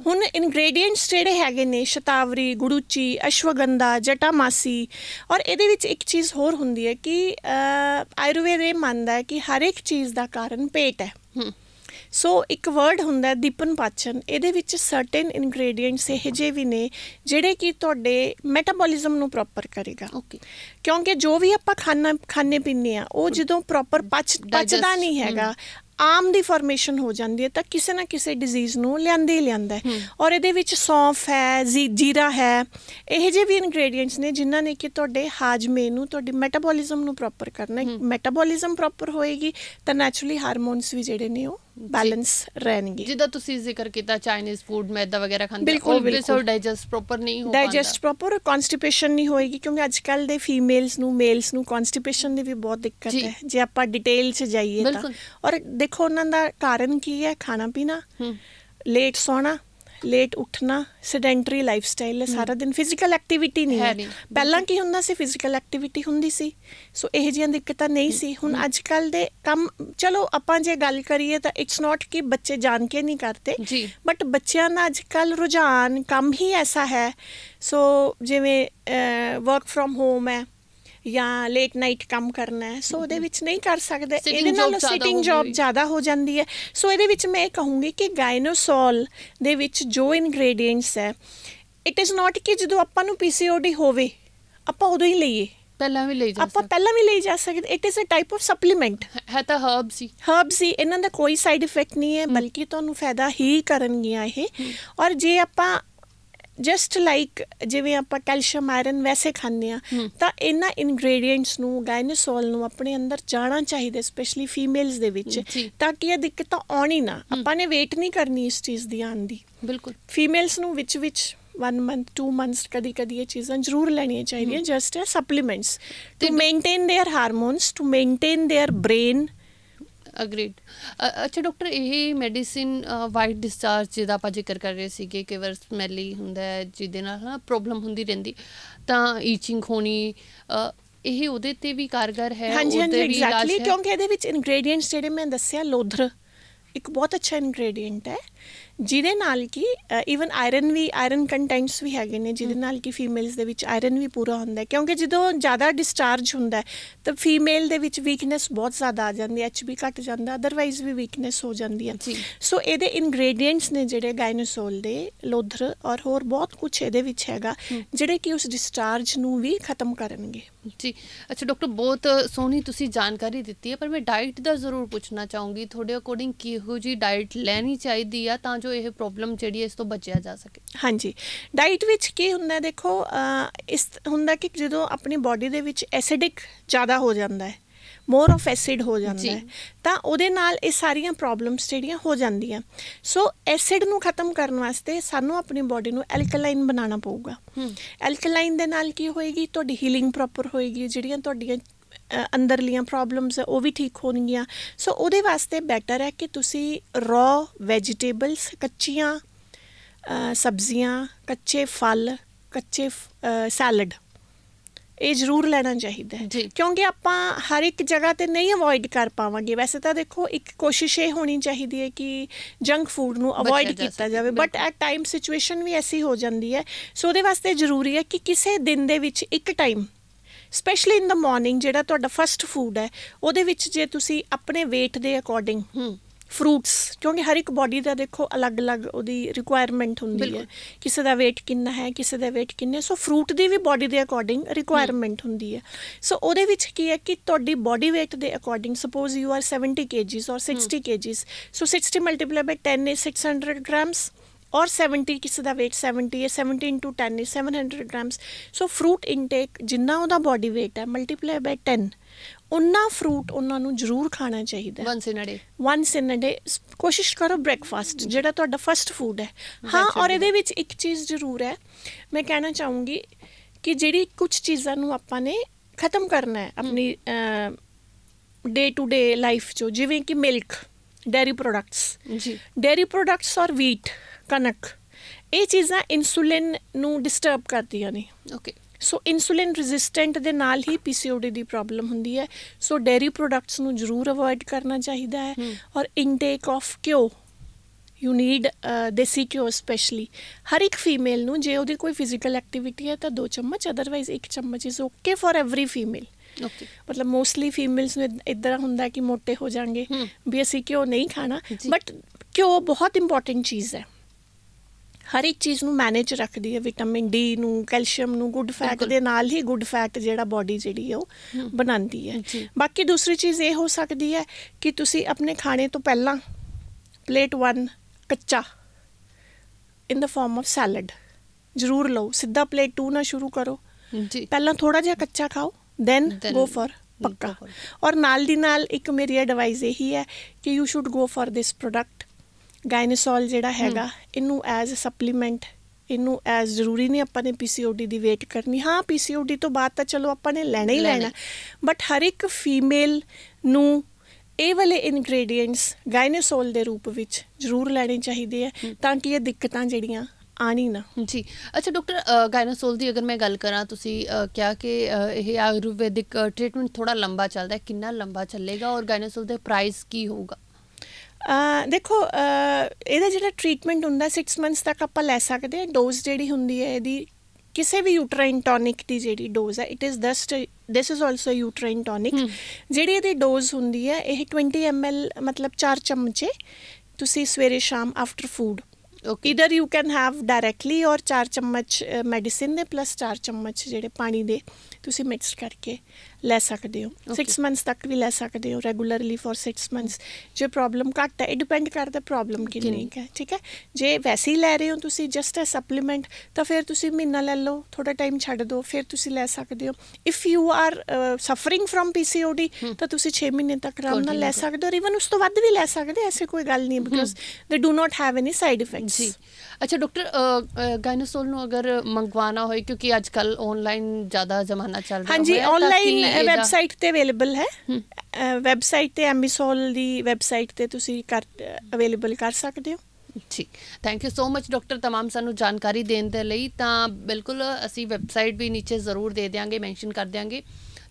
ਹੁਣ ਇਨਗਰੀਡੀਐਂਟਸ ਜਿਹੜੇ ਹੈਗੇ ਨੇ ਸ਼ਤਾਵਰੀ ਗੁੜੂਚੀ ਅਸ਼ਵਗੰਧਾ ਜਟਾਮਾਸੀ ਔਰ ਇਹਦੇ ਵਿੱਚ ਇੱਕ ਚੀਜ਼ ਹੋਰ ਹੁੰਦੀ ਹੈ ਕਿ ਆਯੁਰਵੇਦ ਇਹ ਮੰਨਦਾ ਹੈ ਕਿ ਹਰ ਇੱਕ ਚੀਜ਼ ਦਾ ਕਾਰਨ ਪੇਟ ਹੈ। ਹੂੰ। ਸੋ ਇੱਕ ਵਰਡ ਹੁੰਦਾ ਦੀਪਨ ਪਾਚਨ। ਇਹਦੇ ਵਿੱਚ ਸਰਟਨ ਇਨਗਰੀਡੀਐਂਟਸ ਇਹੋ ਜਿਹੇ ਵੀ ਨੇ ਜਿਹੜੇ ਕਿ ਤੁਹਾਡੇ ਮੈਟਾਬੋਲਿਜ਼ਮ ਨੂੰ ਪ੍ਰੋਪਰ ਕਰੇਗਾ। ਓਕੇ ਕਿਉਂਕਿ ਜੋ ਵੀ ਆਪਾਂ ਖਾਣਾ ਖਾਣੇ ਪੀਂਦੇ ਆ ਉਹ ਜਦੋਂ ਪ੍ਰੋਪਰ ਪਚ ਪਚਦਾ ਨਹੀਂ ਹੈਗਾ ਆਮ ਦੀ ਫਾਰਮੇਸ਼ਨ ਹੋ ਜਾਂਦੀ ਹੈ ਤਾਂ ਕਿਸੇ ਨਾ ਕਿਸੇ ਡਿਜ਼ੀਜ਼ ਨੂੰ ਲਿਆਂਦੇ ਹੀ ਲਿਆਂਦਾ ਹੈ। ਔਰ ਇਹਦੇ ਵਿੱਚ ਸੌਂਫ ਹੈ ਜ਼ੀ- ਜੀਰਾ ਹੈ ਇਹ ਜਿਹੇ ਵੀ ਇਨਗਰੀਡੀਐਂਟਸ ਨੇ ਜਿਨ੍ਹਾਂ ਨੇ ਕਿ ਤੁਹਾਡੇ ਹਾਜਮੇ ਨੂੰ ਤੁਹਾਡੀ ਮੈਟਾਬੋਲਿਜ਼ਮ ਨੂੰ ਪ੍ਰੋਪਰ ਕਰਨਾ ਹੈ। ਮੈਟਾਬੋਲਿਜ਼ਮ ਪ੍ਰੋਪਰ ਹੋਏਗੀ ਤਾਂ ਨੈਚੁਰਲੀ ਹਾਰਮੋਨਸ ਵੀ ਜਿਹੜੇ ਨੇ ਉਹ ਬੈਲੈਂਸ ਰਹਿਣਗੇ। ਜਿੱਦਾਂ ਤੁਸੀਂ ਜ਼ਿਕਰ ਕੀਤਾ ਚਾਈਨੀਜ਼ ਫੂਡ ਮੈਦਾ ਵਗੈਰਾ ਖਾਂਦੇ ਬਿਲਕੁਲ, ਉਹ। ਡਾਈਜੈਸਟ ਪ੍ਰੋਪਰ ਨਹੀਂ ਹੋ ਪਾਉਂਦਾ। ਡਾਈਜੈਸਟ ਪ੍ਰੋਪਰ ਕਨਸਟੀਪੇਸ਼ਨ ਨਹੀਂ ਹੋਏਗੀ ਕਿਉਂਕਿ ਅੱਜ ਕੱਲ ਦੇ ਫੀਮੇਲਸ ਨੂੰ ਮੇਲਸ ਨੂੰ ਕਨਸਟੀਪੇਸ਼ਨ ਦੀ ਵੀ ਬਹੁਤ ਦਿੱਕਤ। ਹੈ। ਜੇ ਆਪਾਂ ਡਿਟੇਲ 'ਚ ਜਾਈਏ ਤਾਂ। ਔਰ ਦੇਖੋ ਉਹਨਾਂ ਦਾ ਕਾਰਨ ਕੀ ਹੈ? ਖਾਣਾ ਪੀਣਾ ਹੂੰ। ਲੇਟ ਸੌਣਾ ਲੇਟ ਉੱਠਣਾ ਸੈਡੈਂਟਰੀ ਲਾਈਫ ਸਟਾਈਲ ਹੈ। ਸਾਰਾ ਦਿਨ ਫਿਜ਼ੀਕਲ ਐਕਟੀਵਿਟੀ ਨਹੀਂ ਹੈ ਪਹਿਲਾਂ ਕੀ ਹੁੰਦਾ ਸੀ ਫਿਜ਼ੀਕਲ ਐਕਟੀਵਿਟੀ ਹੁੰਦੀ ਸੀ। ਸੋ ਇਹ ਜਿਹੀਆਂ ਦਿੱਕਤਾਂ ਨਹੀਂ ਸੀ। ਹੁਣ ਅੱਜ ਕੱਲ ਦੇ ਕੰਮ ਚਲੋ ਆਪਾਂ ਜੇ ਗੱਲ ਕਰੀਏ ਤਾਂ ਇਟਸ ਨਾਟ ਕਿ ਬੱਚੇ ਜਾਣ ਕੇ ਨਹੀਂ ਕਰਦੇ। ਬਟ ਬੱਚਿਆਂ ਦਾ ਅੱਜ ਕੱਲ ਰੁਝਾਨ ਕੰਮ ਹੀ ਐਸਾ ਹੈ। ਸੋ ਜਿਵੇਂ ਵਰਕ ਫਰਮ ਹੋਮ ਹੈ। ਜਾਂ ਲੇਟ ਨਾਈਟ ਕੰਮ ਕਰਨਾ ਹੈ। ਸੋ ਉਹਦੇ ਵਿੱਚ ਨਹੀਂ ਕਰ ਸਕਦੇ। ਇਹਦੇ ਨਾਲ ਸਿਟਿੰਗ ਜੌਬ। ਜ਼ਿਆਦਾ ਹੋ ਜਾਂਦੀ ਹੈ। ਸੋ ਇਹਦੇ ਵਿੱਚ ਮੈਂ ਇਹ ਕਹੂੰਗੀ ਕਿ ਗਾਇਨੋਸੋਲ ਦੇ ਵਿੱਚ ਜੋ ਇਨਗਰੀਡੀਐਂਟਸ ਹੈ ਇਟ ਇਜ਼ ਨਾਟ ਕਿ ਜਦੋਂ ਆਪਾਂ ਨੂੰ ਪੀਸੀਓਡੀ ਹੋਵੇ ਆਪਾਂ ਉਦੋਂ ਹੀ ਲਈਏ। ਪਹਿਲਾਂ ਵੀ ਲਈ ਜਾ ਆਪਾਂ ਪਹਿਲਾਂ ਵੀ ਲਈ ਜਾ ਸਕਦੇ। It is a type of supplement ਹੈ ਤਾਂ ਹਰਬ ਸੀ। ਹਰਬਸ ਹੀ ਇਹਨਾਂ ਦਾ ਕੋਈ ਸਾਈਡ ਇਫੈਕਟ ਨਹੀਂ ਹੈ ਬਲਕਿ ਤੁਹਾਨੂੰ ਫਾਇਦਾ ਹੀ ਕਰਨਗੀਆਂ ਇਹ। ਔਰ ਜੇ ਆਪਾਂ ਜਸਟ ਲਾਈਕ ਜਿਵੇਂ ਆਪਾਂ ਕੈਲਸ਼ੀਅਮ ਆਇਰਨ ਵੈਸੇ ਖਾਂਦੇ ਆ ਹਮ। ਤਾਂ ਇਹਨਾਂ ਇਨਗਰੀਡੀਐਂਟਸ ਨੂੰ ਗਾਇਨੋਸੋਲ ਨੂੰ ਆਪਣੇ ਅੰਦਰ ਜਾਣਾ ਚਾਹੀਦਾ ਸਪੈਸ਼ਲੀ ਫੀਮੇਲਸ ਦੇ ਵਿੱਚ ਜੀ। ਤਾਂ ਕਿ ਇਹ ਦਿੱਕਤਾਂ ਆਉਣ ਹੀ ਨਾ ਆਪਾਂ ਨੇ ਵੇਟ ਨਹੀਂ ਕਰਨੀ ਇਸ ਚੀਜ਼ ਦੀ ਆਉਣ ਦੀ ਬਿਲਕੁਲ ਫੀਮੇਲਸ ਨੂੰ ਵਿੱਚ ਵਿੱਚ 1 ਮੰਥ 2 ਮੰਥਸ ਕਦੀ ਕਦੀ ਇਹ ਚੀਜ਼ਾਂ ਜ਼ਰੂਰ ਲੈਣੀਆਂ ਚਾਹੀਦੀਆਂ ਜਸਟ ਐ ਸਪਲੀਮੈਂਟਸ ਤੇ to maintain their hormones to maintain their brain agreed ਅੱਛਾ ਡਾਕਟਰ ਇਹ ਮੈਡੀਸਿਨ ਵਾਈਟ ਡਿਸਚਾਰਜ ਜਿਹਦਾ ਆਪਾਂ ਜ਼ਿਕਰ ਕਰ ਰਹੇ ਸੀਗੇ ਕਿ ਵਰ ਸਮੈਲੀ ਹੁੰਦਾ ਹੈ ਜਿਹਦੇ ਨਾਲ ਨਾ ਪ੍ਰੋਬਲਮ ਹੁੰਦੀ ਰਹਿੰਦੀ ਤਾਂ ਈਚਿੰਗ ਹੋਣੀ ਇਹ ਉਹਦੇ ਤੇ ਵੀ ਕਾਰਗਰ ਹੈ ਹਾਂਜੀ ਹਾਂਜੀ ਉਹਦੇ ਵੀ ਇਲਾਜ ਐਗਜ਼ੈਕਟਲੀ? ਕਿਉਂਕਿ ਇਹਦੇ ਵਿੱਚ ਇਨਗਰੀਡੀਐਂਟਸ ਜਿਹੜੇ ਮੈਂ ਦੱਸਿਆ ਲੋਧਰ ਇੱਕ ਬਹੁਤ ਅੱਛਾ ਇਨਗਰੀਡੀਐਂਟ ਹੈ ਜਿਹਦੇ ਨਾਲ ਕਿ ਇਵਨ ਆਇਰਨ ਵੀ ਆਇਰਨ ਕੰਟੈਂਟਸ ਵੀ ਹੈਗੇ ਨੇ ਜਿਹਦੇ ਨਾਲ ਕਿ ਫੀਮੇਲਸ ਦੇ ਵਿੱਚ ਆਇਰਨ ਵੀ ਪੂਰਾ ਹੁੰਦਾ ਕਿਉਂਕਿ ਜਦੋਂ ਜ਼ਿਆਦਾ ਡਿਸਚਾਰਜ ਹੁੰਦਾ ਤਾਂ ਫੀਮੇਲ ਦੇ ਵਿੱਚ ਵੀਕਨੈਸ ਬਹੁਤ ਜ਼ਿਆਦਾ ਆ ਜਾਂਦੀ ਹੈ ਐਚਬੀ ਘਟ ਜਾਂਦਾ ਅਦਰਵਾਈਜ਼ ਵੀ ਵੀਕਨੈਸ ਹੋ ਜਾਂਦੀ ਹੈ। ਜੀ। ਸੋ ਇਹਦੇ ਇਨਗਰੀਡੀਐਂਟਸ ਨੇ ਜਿਹੜੇ ਗਾਇਨੋਸੋਲ ਦੇ ਲੋਧਰ ਔਰ ਹੋਰ ਬਹੁਤ ਕੁਝ ਇਹਦੇ ਵਿੱਚ ਹੈਗਾ ਜਿਹੜੇ ਕਿ ਉਸ ਡਿਸਚਾਰਜ ਨੂੰ ਵੀ ਖਤਮ ਕਰਨਗੇ। ਜੀ। ਅੱਛਾ ਡਾਕਟਰ ਬਹੁਤ ਸੋਹਣੀ ਤੁਸੀਂ ਜਾਣਕਾਰੀ ਦਿੱਤੀ ਹੈ ਪਰ ਮੈਂ ਡਾਈਟ ਦਾ ਜ਼ਰੂਰ ਪੁੱਛਣਾ ਚਾਹੂੰਗੀ। ਤੁਹਾਡੇ ਅਕੋਰਡਿੰਗ ਕਿਹੋ ਜੀ ਡਾਈਟ ਲੈਣੀ ਚਾਹੀਦੀ ਆ ਤਾਂ ਜੋ ਇਹ ਪ੍ਰੋਬਲਮ ਜਿਹੜੀ ਹੈ ਇਸ ਤੋਂ ਬਚਿਆ ਜਾ ਸਕੇ। ਹਾਂਜੀ। ਡਾਈਟ ਵਿੱਚ ਕੀ ਹੁੰਦਾ ਦੇਖੋ ਇਸ ਹੁੰਦਾ ਕਿ ਜਦੋਂ ਆਪਣੀ ਬਾਡੀ ਦੇ ਵਿੱਚ ਐਸਿਡਿਕ ਜ਼ਿਆਦਾ ਹੋ ਜਾਂਦਾ ਹੈ ਮੋਰ ਆਫ ਐਸਿਡ ਹੋ ਜਾਂਦਾ ਜੀ। ਹੈ ਤਾਂ ਉਹਦੇ ਨਾਲ ਇਹ ਸਾਰੀਆਂ ਪ੍ਰੋਬਲਮਸ ਜਿਹੜੀਆਂ ਹੋ ਜਾਂਦੀਆਂ। ਸੋ ਐਸਿਡ ਨੂੰ ਖਤਮ ਕਰਨ ਵਾਸਤੇ ਸਾਨੂੰ ਆਪਣੀ ਬਾਡੀ ਨੂੰ ਐਲਕਲਾਈਨ ਬਣਾਉਣਾ ਪਊਗਾ। ਐਲਕਲਾਈਨ ਦੇ ਨਾਲ ਕੀ ਹੋਏਗੀ? ਤੁਹਾਡੀ ਹੀਲਿੰਗ ਪ੍ਰੋਪਰ ਹੋਏਗੀ ਜਿਹੜੀਆਂ ਤੁਹਾਡੀਆਂ ਅੰਦਰਲੀਆਂ ਪ੍ਰੋਬਲਮਸ ਹੈ ਉਹ ਵੀ ਠੀਕ ਹੋਣਗੀਆਂ। ਸੋ ਉਹਦੇ ਵਾਸਤੇ ਬੈਟਰ ਹੈ ਕਿ ਤੁਸੀਂ ਰॉ ਵੈਜੀਟੇਬਲਸ ਕੱਚੀਆਂ ਸਬਜ਼ੀਆਂ ਕੱਚੇ ਫਲ ਕੱਚੇ ਸੈਲਡ ਇਹ ਜ਼ਰੂਰ ਲੈਣਾ ਚਾਹੀਦਾ ਹੈ। ਕਿਉਂਕਿ ਆਪਾਂ ਹਰ ਇੱਕ ਜਗ੍ਹਾ ਤੇ ਨਹੀਂ ਅਵੋਇਡ ਕਰ ਪਾਵਾਂਗੇ। ਵੈਸੇ ਤਾਂ ਦੇਖੋ ਇੱਕ ਕੋਸ਼ਿਸ਼ ਇਹ ਹੋਣੀ ਚਾਹੀਦੀ ਹੈ ਕਿ ਜੰਕ ਫੂਡ ਨੂੰ ਅਵੋਇਡ ਕੀਤਾ ਜਾਵੇ। ਬਟ ਐਟ ਟਾਈਮ ਸਿਚੁਏਸ਼ਨ ਵੀ ਐਸੀ ਹੋ ਜਾਂਦੀ ਹੈ। ਸੋ ਉਹਦੇ ਵਾਸਤੇ ਜ਼ਰੂਰੀ ਹੈ ਕਿ ਕਿਸੇ ਦਿਨ ਦੇ ਵਿੱਚ ਇੱਕ time specially in the morning ਜਿਹੜਾ ਤੁਹਾਡਾ ਫਰਸਟ ਫੂਡ ਹੈ ਉਹਦੇ ਵਿੱਚ ਜੇ ਤੁਸੀਂ ਆਪਣੇ weight ਦੇ ਅਕੋਰਡਿੰਗ ਹੂੰ ਫਰੂਟਸ ਕਿਉਂਕਿ ਹਰ ਇੱਕ ਬਾਡੀ ਦਾ ਦੇਖੋ ਅਲੱਗ-ਅਲੱਗ ਉਹਦੀ ਰਿਕੁਆਇਰਮੈਂਟ ਹੁੰਦੀ ਹੈ। ਕਿਸੇ ਦਾ weight ਕਿੰਨਾ ਹੈ ਕਿਸੇ ਦਾ weight ਕਿੰਨਾ ਸੋ ਫਰੂਟ ਦੀ ਵੀ ਬਾਡੀ ਦੇ ਅਕੋਰਡਿੰਗ ਰਿਕੁਆਇਰਮੈਂਟ ਹੁੰਦੀ ਹੈ। ਸੋ ਉਹਦੇ ਵਿੱਚ ਕੀ ਹੈ ਕਿ ਤੁਹਾਡੀ ਬਾਡੀ weight ਦੇ according suppose you are 70 kgs ਔਰ 60 kgs so 60 multiply by 10 is 600 grams ਔਰ 70 ਕਿਸੇ ਦਾ weight 70 ਹੈ 70 into 10 is 700 grams. So fruit intake ਜਿੰਨਾ ਉਹਦਾ ਬਾਡੀ weight ਹੈ ਮਲਟੀਪਲਾਈ ਬਾਈ 10 ਉਨਾ ਫਰੂਟ ਉਹਨਾਂ ਨੂੰ ਜ਼ਰੂਰ ਖਾਣਾ ਚਾਹੀਦਾ ਵਨਸ ਇਨ ਅ ਡੇ ਵਨਸ ਇਨ ਅ ਡੇ ਕੋਸ਼ਿਸ਼ ਕਰੋ ਬ੍ਰੇਕਫਾਸਟ ਜਿਹੜਾ ਤੁਹਾਡਾ ਫਰਸਟ ਫੂਡ ਹੈ ਹਾਂ. ਔਰ ਇਹਦੇ ਵਿੱਚ ਇੱਕ ਚੀਜ਼ ਜ਼ਰੂਰ ਹੈ ਮੈਂ ਕਹਿਣਾ ਚਾਹੂੰਗੀ ਕਿ ਜਿਹੜੀ ਕੁਝ ਚੀਜ਼ਾਂ ਨੂੰ ਆਪਾਂ ਨੇ ਖਤਮ ਕਰਨਾ ਹੈ ਆਪਣੀ ਡੇ ਟੂ ਡੇ ਲਾਈਫ ਚੋਂ ਜਿਵੇਂ ਕਿ ਮਿਲਕ ਡੇਰੀ ਪ੍ਰੋਡਕਟਸ ਜੀ। ਡੇਰੀ ਪ੍ਰੋਡਕਟਸ ਔਰ ਵੀਟ ਕਣਕ ਇਹ ਚੀਜ਼ਾਂ ਇਨਸੂਲਿਨ ਨੂੰ ਡਿਸਟਰਬ ਕਰਦੀਆਂ ਨੇ। ਓਕੇ ਸੋ ਇਨਸੂਲਿਨ ਰੈਜ਼ਿਸਟੈਂਟ ਦੇ ਨਾਲ ਹੀ ਪੀਸੀਓਡੀ ਦੀ ਪ੍ਰੋਬਲਮ ਹੁੰਦੀ ਹੈ। ਸੋ ਡੇਰੀ ਪ੍ਰੋਡਕਟਸ ਨੂੰ ਜ਼ਰੂਰ ਅਵੋਇਡ ਕਰਨਾ ਚਾਹੀਦਾ ਹੈ। ਔਰ ਇਨਟੇਕ ਆਫ ਘਿਓ ਯੂ ਨੀਡ ਦੇਸੀ ਘਿਓ ਸਪੈਸ਼ਲੀ ਹਰ ਇੱਕ ਫੀਮੇਲ ਨੂੰ ਜੇ ਉਹਦੀ ਕੋਈ ਫਿਜ਼ੀਕਲ ਐਕਟੀਵਿਟੀ ਹੈ ਤਾਂ ਦੋ ਚਮਚ ਅਦਰਵਾਈਜ਼ ਇੱਕ ਚਮਚ is okay for every female ਮਤਲਬ ਮੋਸਟਲੀ ਫੀਮੇਲਸ ਨੂੰ ਇਦਾਂ ਹੁੰਦਾ ਕਿ ਮੋਟੇ ਹੋ ਜਾਣਗੇ। ਵੀ ਅਸੀਂ ਘਿਓ ਨਹੀਂ ਖਾਣਾ। ਬਟ ਘਿਓ ਬਹੁਤ ਇੰਪੋਰਟੈਂਟ ਚੀਜ਼ ਹੈ ਹਰ ਇੱਕ ਚੀਜ਼ ਨੂੰ ਮੈਨੇਜ ਰੱਖਦੀ ਹੈ ਵਿਟਾਮਿਨ ਡੀ ਨੂੰ ਕੈਲਸ਼ੀਅਮ ਨੂੰ ਗੁੱਡ ਫੈਟ। ਦੇ ਨਾਲ ਹੀ ਗੁੱਡ ਫੈਟ ਜਿਹੜਾ ਬਾਡੀ ਜਿਹੜੀ ਹੈ ਉਹ। ਬਣਾਉਂਦੀ ਹੈ। ਬਾਕੀ ਦੂਸਰੀ ਚੀਜ਼ ਇਹ ਹੋ ਸਕਦੀ ਹੈ ਕਿ ਤੁਸੀਂ ਆਪਣੇ ਖਾਣੇ ਤੋਂ ਪਹਿਲਾਂ ਪਲੇਟ 1 ਕੱਚਾ in the form of salad ਜ਼ਰੂਰ ਲਓ ਸਿੱਧਾ ਪਲੇਟ 2 ਨਾਲ ਸ਼ੁਰੂ ਕਰੋ ਜੀ ਪਹਿਲਾਂ ਥੋੜਾ ਜਿਹਾ ਕੱਚਾ ਖਾਓ then Then go for go ਪੱਕਾ for- ਔਰ ਨਾਲ ਦੀ ਨਾਲ ਇੱਕ ਮੇਰੀ ਐਡਵਾਈਸ ਇਹੀ ਹੈ ਕਿ you should go for this product Gynosol ਜਿਹੜਾ ਹੈਗਾ ਇਹਨੂੰ ਐਜ਼ ਅ ਸਪਲੀਮੈਂਟ ਇਹਨੂੰ ਐਜ਼ ਜ਼ਰੂਰੀ ਨਹੀਂ ਆਪਾਂ ਨੇ ਪੀਸੀਓਡੀ ਦੀ ਵੇਟ ਕਰਨੀ ਹਾਂ ਪੀਸੀਓਡੀ ਤੋਂ ਬਾਅਦ ਤਾਂ ਚਲੋ ਆਪਾਂ ਨੇ ਲੈਣਾ ਹੀ ਲੈਣਾ ਲੈਣਾ ਬਟ ਹਰ ਇੱਕ ਫੀਮੇਲ ਨੂੰ ਇਹ ਵਾਲੇ ਇਨਗਰੀਡੀਐਂਟਸ ਗਾਇਨੋਸੋਲ ਦੇ ਰੂਪ ਵਿੱਚ ਜ਼ਰੂਰ ਲੈਣੇ ਚਾਹੀਦੇ ਆ ਤਾਂ ਕਿ ਇਹ ਦਿੱਕਤਾਂ ਜਿਹੜੀਆਂ ਆਣੀ ਨਾ। ਜੀ। ਅੱਛਾ ਡਾਕਟਰ ਗਾਇਨੋਸੋਲ ਦੀ ਅਗਰ ਮੈਂ ਗੱਲ ਕਰਾਂ ਤੁਸੀਂ ਕਿਹਾ ਕਿ ਇਹ ਆਯੁਰਵੈਦਿਕ ਟ੍ਰੀਟਮੈਂਟ ਥੋੜਾ ਲੰਬਾ ਚੱਲਦਾ ਹੈ ਕਿੰਨਾ ਲੰਬਾ ਚੱਲੇਗਾ ਔਰ ਗਾਇਨੋਸੋਲ ਦੇ ਪ੍ਰਾਈਸ ਕੀ ਹੋਊਗਾ? ਦੇਖੋ ਇਹਦਾ ਜਿਹੜਾ ਟ੍ਰੀਟਮੈਂਟ ਹੁੰਦਾ 6 ਮੰਥਸ ਤੱਕ ਆਪਾਂ ਲੈ ਸਕਦੇ ਹਾਂ। ਡੋਜ਼ ਜਿਹੜੀ ਹੁੰਦੀ ਹੈ ਇਹਦੀ ਕਿਸੇ ਵੀ ਯੂਟਰਾਈਨ ਟੌਨਿਕ ਦੀ ਜਿਹੜੀ ਡੋਜ਼ ਹੈ it is just this is also uterine tonic. ਜਿਹੜੀ ਇਹਦੀ ਡੋਜ਼ ਹੁੰਦੀ ਹੈ ਇਹ 20 ml ਮਤਲਬ 4 ਚਮਚੇ ਤੁਸੀਂ ਸਵੇਰੇ ਸ਼ਾਮ after food Okay. Either you can have directly ਔਰ 4 ਚਮਚ ਮੈਡੀਸਿਨ ਦੇ ਪਲੱਸ 4 ਚਮਚ ਜਿਹੜੇ ਪਾਣੀ ਦੇ ਤੁਸੀਂ ਮਿਕਸ ਕਰਕੇ ਲੈ ਸਕਦੇ ਹੋ। Okay. 6 ਮੰਥਸ ਤੱਕ ਵੀ ਲੈ ਸਕਦੇ ਹੋ ਰੈਗੂਲਰਲੀ ਫॉर 6 ਮੰਥਸ ਜੇ ਪ੍ਰੋਬਲਮ ਘੱਟ ਹੈ ਇਹ ਡਿਪੈਂਡ ਕਰਦਾ ਪ੍ਰੋਬਲਮ ਕਿੰਨੀ ਹੈ ਠੀਕ ਹੈ? ਜੇ ਵੈਸੇ ਹੀ ਲੈ ਰਹੇ ਹੋ ਤੁਸੀਂ ਜਸਟ ਅ ਸਪਲੀਮੈਂਟ ਤਾਂ ਫਿਰ ਤੁਸੀਂ ਮਹੀਨਾ ਲੈ ਲਓ ਥੋੜਾ ਟਾਈਮ ਛੱਡ ਦਿਓ ਫਿਰ ਤੁਸੀਂ ਲੈ ਸਕਦੇ ਹੋ। If you are suffering from PCOD ਤਾਂ ਤੁਸੀਂ 6 ਮਹੀਨੇ ਤੱਕ ਆਰਾਮ ਨਾਲ ਲੈ ਸਕਦੇ ਹੋ ਇਵਨ ਉਸ ਤੋਂ ਵੱਧ ਵੀ ਲੈ ਸਕਦੇ ਐਸੀ ਕੋਈ ਗੱਲ ਨਹੀਂ because they do not have any side effects ਜੀ। ਅੱਛਾ ਡਾਕਟਰ ਗਾਇਨੋਸੋਲ ਨੂੰ ਅਗਰ ਮੰਗਵਾਉਣਾ ਹੋਏ ਕਿਉਂਕਿ ਅੱਜ ਕੱਲ ਆਨਲਾਈਨ ਜ਼ਿਆਦਾ ਜ਼ਮਾਨਾ ਚੱਲ ਰਿਹਾ ਹਾਂਜੀ ਹੋਇਆ, ਤਾਂ ਆਨਲਾਈਨ ਵੈਬਸਾਈਟ ਤੇ ਅਵੇਲੇਬਲ ਹੈ ਵੈਬਸਾਈਟ ਤੇ ਐਮੀਸੋਲ ਦੀ ਵੈਬਸਾਈਟ ਤੇ ਤੁਸੀਂ ਕਰ ਅਵੇਲੇਬਲ ਕਰ ਸਕਦੇ ਹੋ ਜੀ thank you so much doctor तमाम ਸਾਨੂੰ ਜਾਣਕਾਰੀ ਦੇਣ ਦੇ ਲਈ ਤਾਂ ਬਿਲਕੁਲ ਅਸੀਂ ਵੈਬਸਾਈਟ ਵੀ ਨੀਚੇ ਜ਼ਰੂਰ ਦੇ ਦਿਆਂਗੇ ਮੈਂਸ਼ਨ ਕਰ ਦਿਆਂਗੇ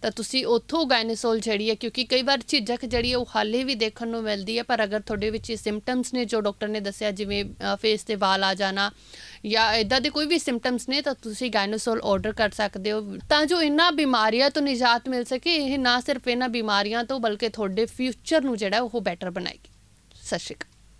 ਤਾਂ ਤੁਸੀਂ ਉੱਥੋਂ ਗਾਇਨੋਸੋਲ ਜਿਹੜੀ ਹੈ, ਕਿਉਂਕਿ ਕਈ ਵਾਰ ਝਿਜਕ ਜਿਹੜੀ ਹੈ, ਉਹ ਹਾਲੇ ਵੀ ਦੇਖਣ ਨੂੰ ਮਿਲਦੀ ਹੈ, ਪਰ ਅਗਰ ਤੁਹਾਡੇ ਵਿੱਚ ਸਿੰਪਟਮਸ ਨੇ ਜੋ ਡਾਕਟਰ ਨੇ ਦੱਸਿਆ, ਜਿਵੇਂ ਫੇਸ ਤੇ ਵਾਲ ਆ ਜਾਣਾ ਜਾਂ ਇਦਾਂ ਦੇ ਕੋਈ ਵੀ ਸਿੰਪਟਮਸ ਨੇ, ਤਾਂ ਤੁਸੀਂ ਗਾਇਨੋਸੋਲ ਆਰਡਰ ਕਰ ਸਕਦੇ ਹੋ। ਤਾਂ ਜੋ ਇਹਨਾਂ ਬਿਮਾਰੀਆਂ ਤੋਂ ਨਿਜਾਤ ਮਿਲ ਸਕੇ, ਇਹ ਨਾ ਸਿਰਫ ਇਹਨਾਂ ਬਿਮਾਰੀਆਂ ਤੋਂ, ਬਲਕਿ ਤੁਹਾਡੇ ਫਿਊਚਰ ਨੂੰ ਜਿਹੜਾ, ਉਹ ਬੈਟਰ ਬਣਾਏਗੀ। ਸਤਿ ਸ਼੍ਰੀ ਅਕਾਲ।